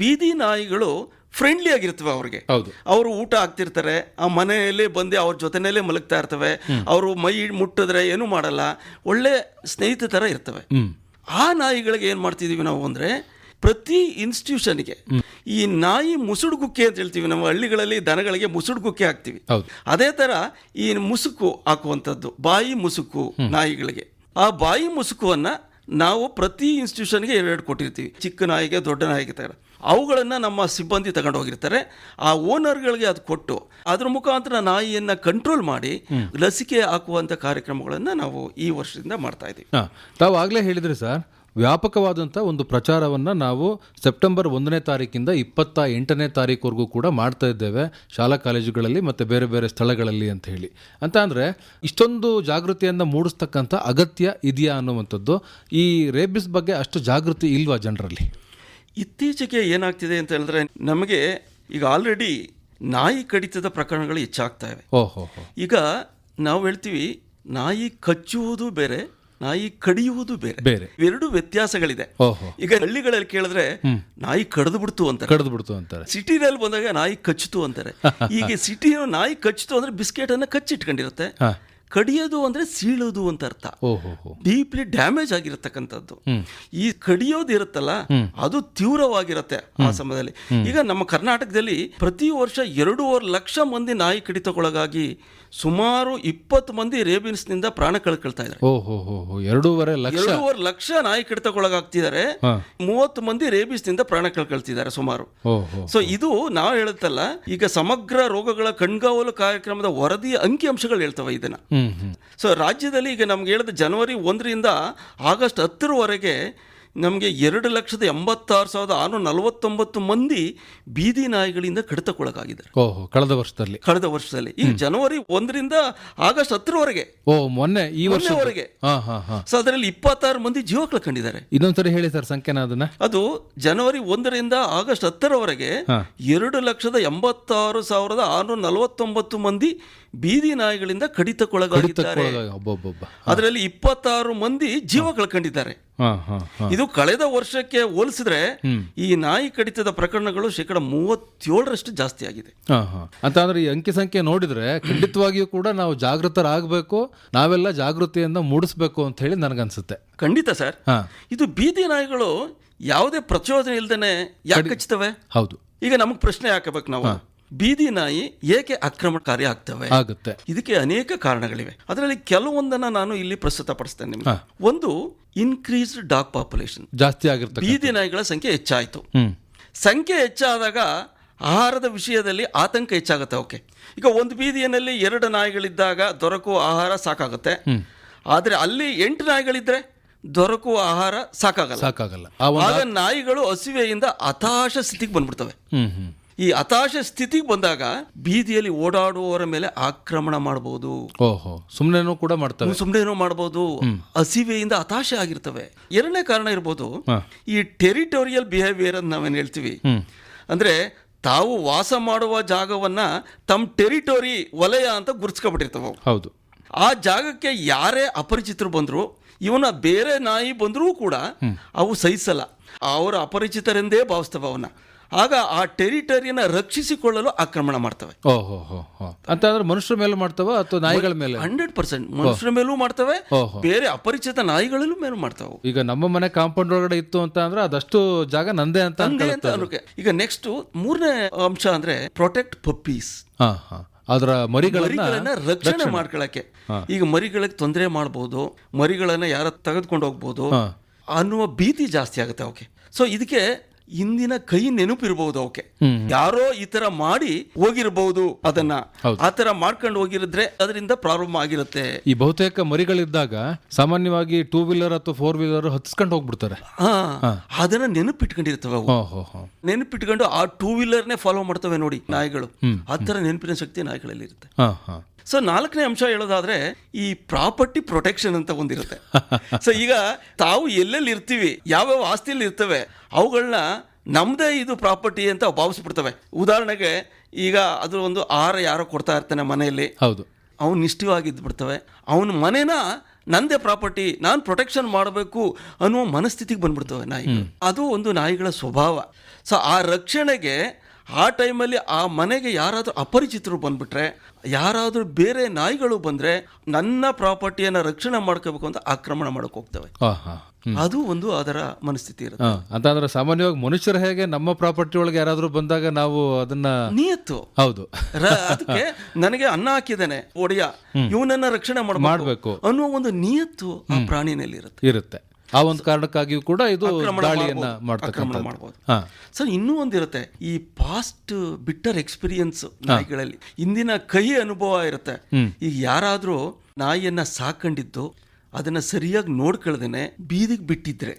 ಬೀದಿ ನಾಯಿಗಳು ಫ್ರೆಂಡ್ಲಿ ಆಗಿರ್ತವೆ ಅವ್ರಿಗೆ. ಅವರು ಊಟ ಆಗ್ತಿರ್ತಾರೆ ಆ ಮನೆಯಲ್ಲೇ ಬಂದು ಅವ್ರ ಜೊತೆನಲ್ಲೇ ಮಲಗ್ತಾ ಇರ್ತವೆ. ಅವರು ಮೈ ಮುಟ್ಟಿದ್ರೆ ಏನು ಮಾಡಲ್ಲ. ಒಳ್ಳೆ ಸ್ನೇಹಿತ ಥರ ಇರ್ತವೆ. ಆ ನಾಯಿಗಳಿಗೆ ಏನು ಮಾಡ್ತಿದ್ದೀವಿ ನಾವು ಅಂದರೆ ಪ್ರತಿ ಇನ್ಸ್ಟಿಟ್ಯೂಷನ್ಗೆ ಈ ನಾಯಿ ಮುಸುಡುಗುಕ್ಕೆ ಅಂತ ಹೇಳ್ತೀವಿ ನಮ್ಮ ಹಳ್ಳಿಗಳಲ್ಲಿ ದನಗಳಿಗೆ ಮುಸುಡುಗುಕ್ಕೆ ಹಾಕ್ತೀವಿ. ಹೌದು. ಅದೇ ತರ ಈ ಮುಸುಕು ಹಾಕುವಂಥದ್ದು ಬಾಯಿ ಮುಸುಕು ನಾಯಿಗಳಿಗೆ. ಆ ಬಾಯಿ ಮುಸುಕುವನ್ನು ನಾವು ಪ್ರತಿ ಇನ್ಸ್ಟಿಟ್ಯೂಷನ್ಗೆ ಎರಡು ಕೊಟ್ಟಿರ್ತೀವಿ. ಚಿಕ್ಕ ನಾಯಿಗೆ ದೊಡ್ಡ ನಾಯಿಗೆ ತಗೊಂಡು ಅವುಗಳನ್ನು ನಮ್ಮ ಸಿಬ್ಬಂದಿ ತಗೊಂಡು ಹೋಗಿರ್ತಾರೆ. ಆ ಓನರ್ಗಳಿಗೆ ಅದು ಕೊಟ್ಟು ಅದ್ರ ಮುಖಾಂತರ ನಾಯಿಯನ್ನು ಕಂಟ್ರೋಲ್ ಮಾಡಿ ಲಸಿಕೆ ಹಾಕುವಂಥ ಕಾರ್ಯಕ್ರಮಗಳನ್ನು ನಾವು ಈ ವರ್ಷದಿಂದ ಮಾಡ್ತಾ ಇದ್ದೀವಿ. ತಾವು ಆಗಲೇ ಹೇಳಿದ್ರಿ ಸರ್ ವ್ಯಾಪಕವಾದಂಥ ಒಂದು ಪ್ರಚಾರವನ್ನು ನಾವು ಸೆಪ್ಟೆಂಬರ್ ಒಂದನೇ ತಾರೀಕಿಂದ ಇಪ್ಪತ್ತ ಎಂಟನೇ ತಾರೀಕುವರೆಗೂ ಕೂಡ ಮಾಡ್ತಾ ಇದ್ದೇವೆ ಶಾಲಾ ಕಾಲೇಜುಗಳಲ್ಲಿ ಮತ್ತು ಬೇರೆ ಬೇರೆ ಸ್ಥಳಗಳಲ್ಲಿ ಅಂತ ಹೇಳಿ. ಅಂತ ಅಂದರೆ ಇಷ್ಟೊಂದು ಜಾಗೃತಿಯನ್ನು ಮೂಡಿಸ್ತಕ್ಕಂಥ ಅಗತ್ಯ ಇದೆಯಾ ಅನ್ನುವಂಥದ್ದು. ಈ ರೇಬಿಸ್ ಬಗ್ಗೆ ಅಷ್ಟು ಜಾಗೃತಿ ಇಲ್ವಾ ಜನರಲ್ಲಿ? ಇತ್ತೀಚೆಗೆ ಏನಾಗ್ತಿದೆ ಅಂತ ಹೇಳಿದ್ರೆ ನಮಗೆ ಈಗ ಆಲ್ರೆಡಿ ನಾಯಿ ಕಡಿತದ ಪ್ರಕರಣಗಳು ಹೆಚ್ಚಾಗ್ತಾ ಇವೆ. ಓಹೋ. ಈಗ ನಾವು ಹೇಳ್ತೀವಿ ನಾಯಿ ಕಚ್ಚುವುದು ಬೇರೆ ನಾಯಿ ಕಡಿಯುವುದು ಬೇರೆ. ಬೇರೆ. ಎರಡು ವ್ಯತ್ಯಾಸಗಳಿದೆ. ಈಗ ಹಳ್ಳಿಗಳಲ್ಲಿ ಕೇಳಿದ್ರೆ ನಾಯಿ ಕಡಿದು ಬಿಡ್ತು ಅಂತ ಕಡ್ದು ಬಿಡ್ತು ಅಂತಾರೆ. ಸಿಟಿನಲ್ಲಿ ಬಂದಾಗ ನಾಯಿ ಕಚ್ಚಿತು ಅಂತಾರೆ. ಈಗ ಸಿಟಿ ನಾಯಿ ಕಚ್ಚಿತು ಅಂದ್ರೆ ಬಿಸ್ಕೆಟ್ ಅನ್ನ ಕಚ್ಚಿಟ್ಕೊಂಡಿರುತ್ತೆ ಕಡಿಯೋದು ಅಂದ್ರೆ ಸೀಳೋದು ಅಂತ ಅರ್ಥ. ಡೀಪ್ಲಿ ಡ್ಯಾಮೇಜ್ ಆಗಿರತಕ್ಕಂಥದ್ದು. ಈ ಕಡಿಯೋದು ಇರುತ್ತಲ್ಲ ಅದು ತೀವ್ರವಾಗಿರುತ್ತೆ ಆ ಸಮಯದಲ್ಲಿ. ಈಗ ನಮ್ಮ ಕರ್ನಾಟಕದಲ್ಲಿ ಪ್ರತಿ ವರ್ಷ ಎರಡೂವರೆ ಲಕ್ಷ ಮಂದಿ ನಾಯಿ ಕಡಿತಕ್ಕೊಳಗಾಗಿ ಸುಮಾರು ಇಪ್ಪತ್ತು ಮಂದಿ ರೇಬಿನ್ಸ್ನಿಂದ ಪ್ರಾಣ ಕಳ್ಕೊಳ್ತಾ ಇದ್ದಾರೆ. ಎರಡೂವರೆ ಲಕ್ಷ. ಎರಡೂವರೆ ಲಕ್ಷ ನಾಯಿ ಕಡಿತಕ್ಕೊಳಗಾಗ್ತಿದ್ದಾರೆ. ಮೂವತ್ತು ಮಂದಿ ರೇಬಿಸ್ನಿಂದ ಪ್ರಾಣ ಕಳ್ಕೊಳ್ತಿದ್ದಾರೆ ಸುಮಾರು. ಸೊ ಇದು ನಾವು ಹೇಳುತ್ತಲ್ಲ ಈಗ ಸಮಗ್ರ ರೋಗಗಳ ಕಣ್ಗಾವಲು ಕಾರ್ಯಕ್ರಮದ ವರದಿಯ ಅಂಕಿಅಂಶಗಳು ಹೇಳ್ತವೆ ಇದನ್ನ. ಸೊ ರಾಜ್ಯದಲ್ಲಿ ಈಗ ನಮ್ಗೆ ಹೇಳಿದ ಜನವರಿ ಒಂದರಿಂದ ಆಗಸ್ಟ್ ಹತ್ತರವರೆಗೆ ನಮಗೆ ಎರಡು ಲಕ್ಷದ ಎಂಬತ್ತಾರು ಸಾವಿರದ ಆರುನೂರ ನಲವತ್ತೊಂಬತ್ತು ಮಂದಿ ಬೀದಿ ನಾಯಿಗಳಿಂದ ಕಡಿತಕ್ಕೊಳಗಾಗಿದ್ದಾರೆ. ಓಹೋ ಕಳೆದ ವರ್ಷದಲ್ಲಿ. ಕಳೆದ ವರ್ಷದಲ್ಲಿ. ಈ ಜನವರಿ ಒಂದರಿಂದ ಆಗಸ್ಟ್ ಹತ್ತರವರೆಗೆ. ಓ ಮೊನ್ನೆ ಈ ವರ್ಷವರೆಗೆ ಸೊ ಅದರಲ್ಲಿ ಇಪ್ಪತ್ತಾರು ಮಂದಿ ಜೀವ ಕಳ್ಕೊಂಡಿದ್ದಾರೆ ಇನ್ನೊಂದ್ಸರಿ ಹೇಳಿ ಸರ್ ಸಂಖ್ಯೆನ ಅದನ್ನ. ಅದು ಜನವರಿ ಒಂದರಿಂದ ಆಗಸ್ಟ್ ಹತ್ತರವರೆಗೆ. ಎರಡು ಲಕ್ಷದ ಎಂಬತ್ತಾರು ಸಾವಿರದ ಆರುನೂರ ನಲವತ್ತೊಂಬತ್ತು ಮಂದಿ ಬೀದಿ ನಾಯಿಗಳಿಂದ ಕಡಿತಕ್ಕೊಳಗಾಗಿದ್ದಾರೆ. ಅದರಲ್ಲಿ ಇಪ್ಪತ್ತಾರು ಮಂದಿ ಜೀವ ಕಳ್ಕೊಂಡಿದ್ದಾರೆ ಇದು ಕಳೆದ ವರ್ಷಕ್ಕೆ ಹೋಲಿಸಿದ್ರೆ ಈ ನಾಯಿ ಕಡಿತದ ಪ್ರಕರಣಗಳು ಶೇಕಡ ಮೂವತ್ತೇಳರಷ್ಟು ಜಾಸ್ತಿ ಆಗಿದೆ. ಹಾ ಹಾ. ಅಂತ ಅಂದ್ರೆ ಈ ಅಂಕಿ ಸಂಖ್ಯೆ ನೋಡಿದ್ರೆ ಖಂಡಿತವಾಗಿಯೂ ಕೂಡ ನಾವು ಜಾಗೃತರಾಗಬೇಕು ನಾವೆಲ್ಲ ಜಾಗೃತಿಯಿಂದ ಮೂಡಿಸ್ಬೇಕು ಅಂತ ಹೇಳಿ ನನಗನ್ಸುತ್ತೆ. ಖಂಡಿತ ಸರ್. ಹಾ. ಇದು ಬೀದಿ ನಾಯಿಗಳು ಯಾವುದೇ ಪ್ರಚೋದನೆ ಇಲ್ದೇನೆ ಯಾಕೆ ಕಚ್ತವೆ? ಹೌದು. ಈಗ ನಮಗೆ ಪ್ರಶ್ನೆ ಹಾಕಬೇಕು ನಾವು. ಬೀದಿ ನಾಯಿ ಏಕೆ ಆಕ್ರಮಣಕಾರಿ ಆಗ್ತವೆ? ಆಗುತ್ತೆ. ಇದಕ್ಕೆ ಅನೇಕ ಕಾರಣಗಳಿವೆ. ಅದರಲ್ಲಿ ಕೆಲವೊಂದನ್ನ ನಾನು ಇಲ್ಲಿ ಪ್ರಸ್ತುತಪಡಿಸ್ತೇನೆ ನಿಮ್ಗೆ. ಒಂದು ಇನ್ಕ್ರೀಸ್ಡ್ ಡಾಗ್ ಪಾಪ್ಯುಲೇಷನ್ ಜಾಸ್ತಿ ಆಗಿರುತ್ತೆ ಬೀದಿ ನಾಯಿಗಳ ಸಂಖ್ಯೆ ಹೆಚ್ಚಾಯಿತು. ಸಂಖ್ಯೆ ಹೆಚ್ಚಾದಾಗ ಆಹಾರದ ವಿಷಯದಲ್ಲಿ ಆತಂಕ ಹೆಚ್ಚಾಗುತ್ತೆ ಓಕೆ ಈಗ ಒಂದು ಬೀದಿಯಲ್ಲಿ ಎರಡು ನಾಯಿಗಳಿದ್ದಾಗ ದೊರಕುವ ಆಹಾರ ಸಾಕಾಗುತ್ತೆ. ಆದರೆ ಅಲ್ಲಿ ಎಂಟು ನಾಯಿಗಳಿದ್ರೆ ದೊರಕುವ ಆಹಾರ ಸಾಕಾಗಲ್ಲ. ಸಾಕಾಗಲ್ಲ. ಆಗ ನಾಯಿಗಳು ಹಸಿವೆಯಿಂದ ಹತಾಶ ಸ್ಥಿತಿಗೆ ಬಂದ್ಬಿಡ್ತವೆ. ಈ ಹತಾಶ ಸ್ಥಿತಿಗೆ ಬಂದಾಗ ಬೀದಿಯಲ್ಲಿ ಓಡಾಡುವವರ ಮೇಲೆ ಆಕ್ರಮಣ ಮಾಡಬಹುದು ಓಹೋ ಸುಮ್ಮನೆನೂ ಕೂಡ ಮಾಡ್ತಾರೆ ಸುಮ್ಮನೆ ಮಾಡಬಹುದು ಹಸಿವೆಯಿಂದ ಹತಾಶೆ ಆಗಿರ್ತವೆ. ಎರಡನೇ ಕಾರಣ ಇರ್ಬೋದು ಈ ಟೆರಿಟೋರಿಯಲ್ ಬಿಹೇವಿಯರ್ ಅಂತ ನಾವೇನು ಹೇಳ್ತೀವಿ? ಅಂದ್ರೆ ತಾವು ವಾಸ ಮಾಡುವ ಜಾಗವನ್ನ ತಮ್ಮ ಟೆರಿಟೋರಿ ವಲಯ ಅಂತ ಗುರುತಿಸ್ಕೊಬಿಟ್ಟಿರ್ತವೆ. ಹೌದು. ಆ ಜಾಗಕ್ಕೆ ಯಾರೇ ಅಪರಿಚಿತರು ಬಂದ್ರು ಇವನ ಬೇರೆ ನಾಯಿ ಬಂದರೂ ಕೂಡ ಅವು ಸಹಿಸಲ್ಲ. ಅವರ ಅಪರಿಚಿತರೆಂದೇ ಭಾವಿಸ್ತವೆ ಅವನ್ನ. ಆಗ ಆ ಟೆರಿಟರಿಯನ್ನ ರಕ್ಷಿಸಿಕೊಳ್ಳಲು ಆಕ್ರಮಣ ಮಾಡ್ತವೆ. ಅಂತಂದ್ರೆ ಮನುಷ್ಯರ ಮೇಲೆ ಮಾಡ್ತವೆ ಅಥವಾ ನಾಯಿಗಳ ಮೇಲೆ? ಹಂಡ್ರೆಡ್ ಪರ್ಸೆಂಟ್ ಮನುಷ್ಯರ ಮೇಲೂ ಮಾಡ್ತವೆ ಬೇರೆ ಅಪರಿಚಿತ ನಾಯಿಗಳಲ್ಲೂ ಮೇಲೂ ಮಾಡ್ತಾವೆ. ಈಗ ನಮ್ಮ ಮನೆ ಕಾಂಪೌಂಡ್ ಒಳಗಡೆ ಇತ್ತು ಅಂತ ಅಂದ್ರೆ ಅದಷ್ಟು ಜಾಗ ನಂದೇ ಅಂತ. ಈಗ ನೆಕ್ಸ್ಟ್ ಮೂರನೇ ಅಂಶ ಅಂದ್ರೆ ಪ್ರೊಟೆಕ್ಟ್ ಪಪ್ಪೀಸ್ ಅದರ ಮರಿಗಳನ್ನ ಮರಿಗಳನ್ನ ರಕ್ಷಣೆ ಮಾಡ್ಕೊಳಕ್ಕೆ. ಈಗ ಮರಿಗಳಿಗೆ ತೊಂದರೆ ಮಾಡಬಹುದು ಮರಿಗಳನ್ನ ಯಾರ ತೆಗೆದುಕೊಂಡು ಹೋಗ್ಬೋದು ಅನ್ನುವ ಭೀತಿ ಜಾಸ್ತಿ ಆಗುತ್ತೆ ಅವಕ್ಕೆ. ಸೊ ಇದಕ್ಕೆ ಇಂದಿನ ಕೈ ನೆನಪಿರಬಹುದು ಅವಕ್ಕೆ. ಯಾರೋ ಈ ತರ ಮಾಡಿ ಹೋಗಿರಬಹುದು ಅದನ್ನ. ಆ ತರ ಮಾಡ್ಕೊಂಡು ಹೋಗಿರಿದ್ರೆ ಅದರಿಂದ ಪ್ರಾರಂಭ ಆಗಿರುತ್ತೆ. ಈ ಬಹುತೇಕ ಮರಿಗಳಿದ್ದಾಗ ಸಾಮಾನ್ಯವಾಗಿ ಟೂ ವೀಲರ್ ಅಥವಾ ಫೋರ್ ವೀಲರ್ ಹತ್ಸ್ಕೊಂಡು ಹೋಗ್ಬಿಡ್ತಾರೆ. ಅದನ್ನ ನೆನಪಿಟ್ಕೊಂಡಿರ್ತವೆ ನೆನಪಿಟ್ಕೊಂಡು ಆ ಟೂ ವೀಲರ್ನೇ ಫಾಲೋ ಮಾಡ್ತವೆ ನೋಡಿ ನಾಯಿಗಳು. ಆ ತರ ನೆನಪಿನ ಶಕ್ತಿ ನಾಯಿಗಳಲ್ಲಿ ಇರುತ್ತೆ. ಸೊ ನಾಲ್ಕನೇ ಅಂಶ ಹೇಳೋದಾದ್ರೆ ಈ ಪ್ರಾಪರ್ಟಿ ಪ್ರೊಟೆಕ್ಷನ್ ಅಂತ ಒಂದಿರುತ್ತೆ. ಸೊ ಈಗ ತಾವು ಎಲ್ಲೆಲ್ಲಿ ಇರ್ತೀವಿ ಯಾವ್ಯಾವ ಆಸ್ತಿಯಲ್ಲಿ ಇರ್ತವೆ ಅವುಗಳನ್ನ ನಮ್ಮದೇ ಇದು ಪ್ರಾಪರ್ಟಿ ಅಂತ ಭಾವಿಸ್ಬಿಡ್ತವೆ. ಉದಾಹರಣೆಗೆ ಈಗ ಅದ್ರ ಒಂದು ಆಹಾರ ಯಾರೋ ಕೊಡ್ತಾ ಇರ್ತಾನೆ ಮನೆಯಲ್ಲಿ. ಹೌದು. ಅವನು ನಿಷ್ಠವಾಗಿದ್ದು ಬಿಡ್ತವೆ ಅವನ ಮನೇನ ನಂದೇ ಪ್ರಾಪರ್ಟಿ ನಾನು ಪ್ರೊಟೆಕ್ಷನ್ ಮಾಡಬೇಕು ಅನ್ನುವ ಮನಸ್ಥಿತಿಗೆ ಬಂದ್ಬಿಡ್ತವೆ ನಾಯಿ. ಅದು ಒಂದು ನಾಯಿಗಳ ಸ್ವಭಾವ. ಸೊ ಆ ರಕ್ಷಣೆಗೆ ಆ ಟೈಮಲ್ಲಿ ಆ ಮನೆಗೆ ಯಾರಾದರೂ ಅಪರಿಚಿತರು ಬಂದ್ಬಿಟ್ರೆ ಯಾರಾದರೂ ಬೇರೆ ನಾಯಿಗಳು ಬಂದರೆ ನನ್ನ ಪ್ರಾಪರ್ಟಿಯನ್ನು ರಕ್ಷಣೆ ಮಾಡ್ಕೋಬೇಕು ಅಂತ ಆಕ್ರಮಣ ಮಾಡೋಕೆ ಹೋಗ್ತವೆ. ಅದು ಒಂದು ಅದರ ಮನಸ್ಥಿತಿ ಇರುತ್ತೆ. ಅಂತಂದ್ರೆ ಸಾಮಾನ್ಯವಾಗಿ ಮನುಷ್ಯರು ಹೇಗೆ ನಮ್ಮ ಪ್ರಾಪರ್ಟಿ ಒಳಗೆ ಯಾರಾದರೂ ಬಂದಾಗ ನಾವು ಅದನ್ನ ನಿಯತ್ತು. ಹೌದು. ಅದಕ್ಕೆ ನನಗೆ ಅನ್ನ ಹಾಕಿದ್ದಾನೆ ಒಡೆಯ. ಇವನನ್ನ ರಕ್ಷಣೆ ಮಾಡ್ಬೇಕು. ಅನ್ನುವ ಒಂದು ನಿಯತ್ತು ಆ ಪ್ರಾಣಿನಲ್ಲಿ ಇರುತ್ತೆ. ಇರುತ್ತೆ. ಆ ಒಂದು ಕಾರಣಕ್ಕಾಗಿಯೂ ಕೂಡ ಇದು ಸೊ ದಾಳಿಯನ್ನ ಸರ್ ಇನ್ನೂ ಒಂದಿರುತ್ತೆ ಈ ಪಾಸ್ಟ್ ಬಿಟ್ಟರ್ ಎಕ್ಸ್ಪೀರಿಯನ್ಸ್ ನಾಯಿಗಳಲ್ಲಿ. ಇಂದಿನ ಕಹಿ ಅನುಭವ ಇರುತ್ತೆ. ಈಗ ಯಾರಾದ್ರೂ ನಾಯಿಯನ್ನ ಸಾಕೊಂಡಿದ್ದು ಅದನ್ನ ಸರಿಯಾಗಿ ನೋಡ್ಕೊಳ್ದೇನೆ ಬೀದಿಗೆ ಬಿಟ್ಟಿದ್ರೆ.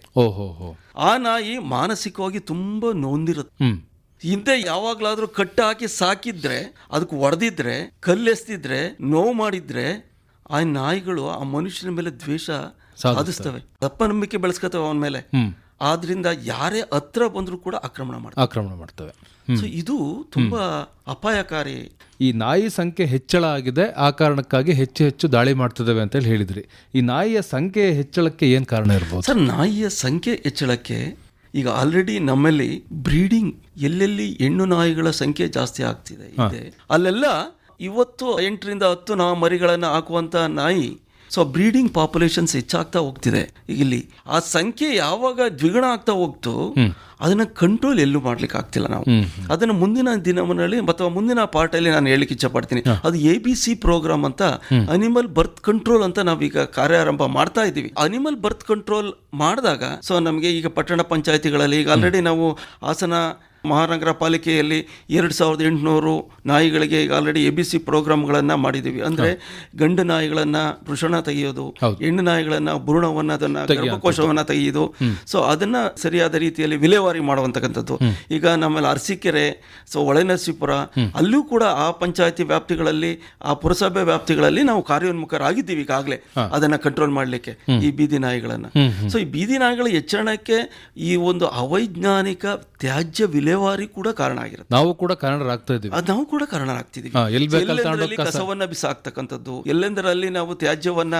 ಆ ನಾಯಿ ಮಾನಸಿಕವಾಗಿ ತುಂಬಾ ನೊಂದಿರುತ್ತೆ ಹಿಂದೆ ಯಾವಾಗ್ಲಾದ್ರೂ ಕಟ್ಟ ಹಾಕಿ ಸಾಕಿದ್ರೆ ಅದಕ್ಕೆ ಒಡೆದಿದ್ರೆ ಕಲ್ಲೆಸ್ತಿದ್ರೆ ನೋವು ಮಾಡಿದ್ರೆ ಆ ನಾಯಿಗಳು ಆ ಮನುಷ್ಯನ ಮೇಲೆ ದ್ವೇಷ ಸಾಧಿಸ್ತವೆ. ನಂಬಿಕೆ ಬೆಳೆಸ್ಕೊತವೆ ಅವನ ಮೇಲೆ. ಆದ್ರಿಂದ ಯಾರೇ ಹತ್ರ ಬಂದರೂ ಕೂಡ ಆಕ್ರಮಣ ಮಾಡ್ತಾರೆ ಆಕ್ರಮಣ ಮಾಡ್ತವೆ. ಸೊ ಇದು ತುಂಬಾ ಅಪಾಯಕಾರಿ ಈ ನಾಯಿ ಸಂಖ್ಯೆ ಹೆಚ್ಚಳ ಆಗಿದೆ. ಆ ಕಾರಣಕ್ಕಾಗಿ ಹೆಚ್ಚು ಹೆಚ್ಚು ದಾಳಿ ಮಾಡ್ತಿದ್ದಾವೆ ಅಂತ ಹೇಳಿ ಹೇಳಿದ್ರಿ. ಈ ನಾಯಿಯ ಸಂಖ್ಯೆ ಹೆಚ್ಚಳಕ್ಕೆ ಏನ್ ಕಾರಣ ಇರ್ಬೋದು? ಸರ್ ನಾಯಿಯ ಸಂಖ್ಯೆ ಹೆಚ್ಚಳಕ್ಕೆ ಈಗ ಆಲ್ರೆಡಿ ನಮ್ಮಲ್ಲಿ ಬ್ರೀಡಿಂಗ್ ಎಲ್ಲೆಲ್ಲಿ ಹೆಣ್ಣು ನಾಯಿಗಳ ಸಂಖ್ಯೆ ಜಾಸ್ತಿ ಆಗ್ತಿದೆ ಇದೆ. ಅಲ್ಲೆಲ್ಲ ಇವತ್ತು ಎಂಟರಿಂದ ಹತ್ತು ನಾ ಮರಿಗಳನ್ನು ಹಾಕುವಂತ ನಾಯಿ ಸೊ ಬ್ರೀಡಿಂಗ್ ಪಾಪ್ಯುಲೇಷನ್ಸ್ ಹೆಚ್ಚಾಗ್ತಾ ಹೋಗ್ತಿದೆ. ಇಲ್ಲಿ ಆ ಸಂಖ್ಯೆ ಯಾವಾಗ ದ್ವಿಗುಣ ಆಗ್ತಾ ಹೋಗ್ತು ಅದನ್ನ ಕಂಟ್ರೋಲ್ ಎಲ್ಲೂ ಮಾಡ್ಲಿಕ್ಕೆ ಆಗ್ತಿಲ್ಲ ನಾವು. ಅದನ್ನ ಮುಂದಿನ ದಿನವನಲ್ಲಿ ಅಥವಾ ಮುಂದಿನ ಪಾರ್ಟ್ ಅಲ್ಲಿ ನಾನು ಇಚ್ಛ ಪಡ್ತೀನಿ ಅದು ಎ ಬಿ ಸಿ ಪ್ರೋಗ್ರಾಮ್ ಅಂತ ಅನಿಮಲ್ ಬರ್ತ್ ಕಂಟ್ರೋಲ್ ಅಂತ ನಾವೀಗ ಕಾರ್ಯಾರಂಭ ಮಾಡ್ತಾ ಇದ್ದೀವಿ. ಅನಿಮಲ್ ಬರ್ತ್ ಕಂಟ್ರೋಲ್ ಮಾಡಿದಾಗ ಸೊ ನಮಗೆ ಈಗ ಪಟ್ಟಣ ಪಂಚಾಯತಿಗಳಲ್ಲಿ ಈಗ ಆಲ್ರೆಡಿ ನಾವು ಹಾಸನ ಮಹಾನಗರ ಪಾಲಿಕೆಯಲ್ಲಿ ಎರಡು ಸಾವಿರದ ಎಂಟುನೂರು ನಾಯಿಗಳಿಗೆ ಈಗ ಆಲ್ರೆಡಿ ಎ ಬಿ ಸಿ ಪ್ರೋಗ್ರಾಮ್ಗಳನ್ನು ಮಾಡಿದ್ದೀವಿ. ಅಂದರೆ ಗಂಡು ನಾಯಿಗಳನ್ನು ಭೃಷಣ ತೆಗೆಯೋದು ಹೆಣ್ಣು ನಾಯಿಗಳನ್ನು ಭ್ರೂಣವನ್ನು ಅದನ್ನು ಗರ್ಭಕೋಶವನ್ನು ತೆಗೆಯೋದು. ಸೊ ಅದನ್ನು ಸರಿಯಾದ ರೀತಿಯಲ್ಲಿ ವಿಲೇವಾರಿ ಮಾಡುವಂತಕ್ಕಂಥದ್ದು. ಈಗ ನಮ್ಮಲ್ಲಿ ಅರಸೀಕೆರೆ ಸೊ ಒಳನರಸೀಪುರ ಅಲ್ಲೂ ಕೂಡ ಆ ಪಂಚಾಯತಿ ವ್ಯಾಪ್ತಿಗಳಲ್ಲಿ ಆ ಪುರಸಭೆ ವ್ಯಾಪ್ತಿಗಳಲ್ಲಿ ನಾವು ಕಾರ್ಯೋನ್ಮುಖರಾಗಿದ್ದೀವಿ ಈಗಾಗಲೇ ಅದನ್ನ ಕಂಟ್ರೋಲ್ ಮಾಡಲಿಕ್ಕೆ ಈ ಬೀದಿ ನಾಯಿಗಳನ್ನ. ಸೊ ಈ ಬೀದಿ ನಾಯಿಗಳ ಹೆಚ್ಚರಣಕ್ಕೆ ಈ ಒಂದು ಅವೈಜ್ಞಾನಿಕ ತ್ಯಾಜ್ಯ ವಿಲೇವಾರಿ ವಿಲೇವಾರಿ ಕೂಡ ಕಾರಣ ಆಗಿರುತ್ತೆ ನಾವು ಕೂಡ ಕಾರಣರಾಗ್ತಾ ಇದ್ದೀವಿ. ಅದ್ ನಾವು ಕೂಡ ಕಾರಣರಾಗ್ತಿದ್ದೀವಿ ಕಸವನ್ನ ಬಿಸಾಕ್ತಕ್ಕಂಥದ್ದು ಎಲ್ಲೆಂದರಲ್ಲಿ ನಾವು ತ್ಯಾಜ್ಯವನ್ನ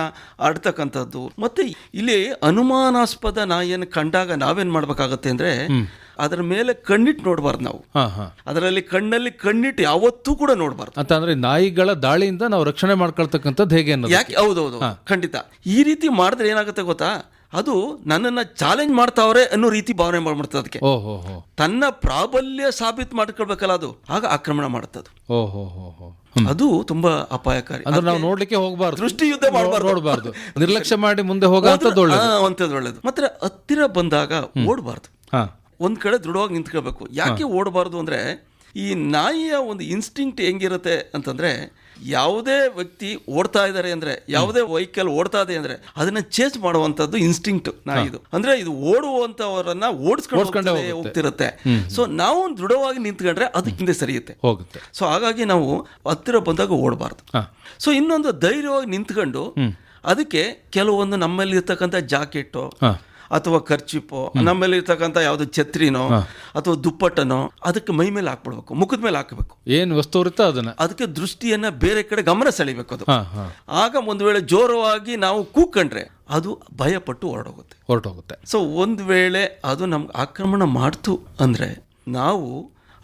ಆಡ್ತಕ್ಕಂಥದ್ದು. ಮತ್ತೆ ಇಲ್ಲಿ ಅನುಮಾನಾಸ್ಪದ ನಾಯಿಯನ್ನು ಕಂಡಾಗ ನಾವೇನ್ ಮಾಡ್ಬೇಕಾಗತ್ತೆ ಅಂದ್ರೆ ಅದರ ಮೇಲೆ ಕಣ್ಣಿಟ್ಟು ನೋಡಬಾರ್ದು ನಾವು. ಅದರಲ್ಲಿ ಕಣ್ಣಲ್ಲಿ ಕಣ್ಣಿಟ್ಟು ಯಾವತ್ತೂ ಕೂಡ ನೋಡಬಾರ್ದು. ಅಂತ ಅಂದ್ರೆ ನಾಯಿಗಳ ದಾಳಿಯಿಂದ ನಾವು ರಕ್ಷಣೆ ಮಾಡ್ಕೊಳ್ತಕ್ಕಂಥದ್ದು ಹೇಗೆ ಅನ್ನೋದು ಯಾಕೆ? ಹೌದೌದು. ಖಂಡಿತ. ಈ ರೀತಿ ಮಾಡಿದ್ರೆ ಏನಾಗುತ್ತೆ ಗೊತ್ತಾ? ಅದು ನನ್ನನ್ನ ಚಾಲೆಂಜ್ ಮಾಡ್ತಾವ್ರೆ ಅನ್ನೋ ರೀತಿ ಭಾವನೆ ಮಾಡ್ಬಿಡ್ತದೆ ಅದಕ್ಕೆ. ತನ್ನ ಪ್ರಾಬಲ್ಯ ಸಾಬೀತು ಮಾಡ್ಕೊಳ್ಬೇಕಲ್ಲ ಅದು ಆಗ ಆಕ್ರಮಣ ಮಾಡ್ತದೆ ಅದು. ತುಂಬಾ ಅಪಾಯಕಾರಿ. ಅಂದ್ರೆ ನಾವು ನೋಡ್ಲಿಕ್ಕೆ ಹೋಗ್ಬಾರ್ದು. ದೃಷ್ಟಿ ಯುದ್ಧ ಮಾಡ್ಬಾರ್ದು. ನೋಡಬಾರ್ದು. ನಿರ್ಲಕ್ಷ್ಯ ಮಾಡಿ ಮುಂದೆ ಹೋಗೋದು ಒಳ್ಳೇದು. ಮತ್ತೆ ಹತ್ತಿರ ಬಂದಾಗ ಓಡಬಾರ್ದು. ಹಾ. ಒಂದ್ ಕಡೆ ದೃಢವಾಗಿ ನಿಂತ್ಕೋಬೇಕು ಯಾಕೆ ಓಡಬಾರ್ದು ಅಂದ್ರೆ ಈ ನಾಯಿಯ ಒಂದು ಇನ್ಸ್ಟಿಂಕ್ಟ್ ಹೆಂಗಿರುತ್ತೆ ಅಂತಂದ್ರೆ ಯಾವುದೇ ವ್ಯಕ್ತಿ ಓಡ್ತಾ ಇದ್ದಾರೆ ಅಂದರೆ ಯಾವುದೇ ವೆಹಿಕಲ್ ಓಡ್ತಾ ಇದೆ ಅಂದರೆ ಅದನ್ನ ಚೇಸ್ ಮಾಡುವಂಥದ್ದು ಇನ್ಸ್ಟಿಂಕ್ಟ್ ನಾಯಿದು ಅಂದ್ರೆ ಇದು ಓಡುವಂಥವರನ್ನ ಓಡಿಸ್ಕೊಂಡು ಹೋಗ್ತಿರುತ್ತೆ. ಸೊ ನಾವು ದೃಢವಾಗಿ ನಿಂತ್ಕೊಂಡ್ರೆ ಅದು ಹಿಂದೆ ಸರಿಯುತ್ತೆ. ಹೋಗುತ್ತೆ. ಸೊ ಹಾಗಾಗಿ ನಾವು ಹತ್ತಿರ ಬಂದಾಗ ಓಡಬಾರ್ದು. ಸೊ ಇನ್ನೊಂದು ಧೈರ್ಯವಾಗಿ ನಿಂತ್ಕೊಂಡು ಅದಕ್ಕೆ ಕೆಲವೊಂದು ನಮ್ಮಲ್ಲಿ ಇರ್ತಕ್ಕಂಥ ಜಾಕೆಟು ಅಥವಾ ಖರ್ಚಿಪೋ ನಮ್ಮಲ್ಲಿ ಇರ್ತಕ್ಕಂಥ ಯಾವುದು ಛತ್ರಿನೋ ಅಥವಾ ದುಪ್ಪಟ್ಟನೋ ಅದಕ್ಕೆ ಮೈ ಮೇಲೆ ಹಾಕ್ಬಿಡ್ಬೇಕು ಮುಖದ ಮೇಲೆ ಹಾಕಬೇಕು. ಏನು ವಸ್ತು ಇರುತ್ತೋ ಅದನ್ನ. ಅದಕ್ಕೆ ದೃಷ್ಟಿಯನ್ನ ಬೇರೆ ಕಡೆ ಗಮನ ಸೆಳಿಬೇಕು ಅದು. ಆಗ ಒಂದು ವೇಳೆ ಜೋರವಾಗಿ ನಾವು ಕೂಗ್ಕೊಂಡ್ರೆ ಅದು ಭಯಪಟ್ಟು ಹೊರಟೋಗುತ್ತೆ. ಹೊರಟೋಗುತ್ತೆ. ಸೊ ಒಂದು ವೇಳೆ ಅದು ನಮ್ಗೆ ಆಕ್ರಮಣ ಮಾಡ್ತು ಅಂದರೆ ನಾವು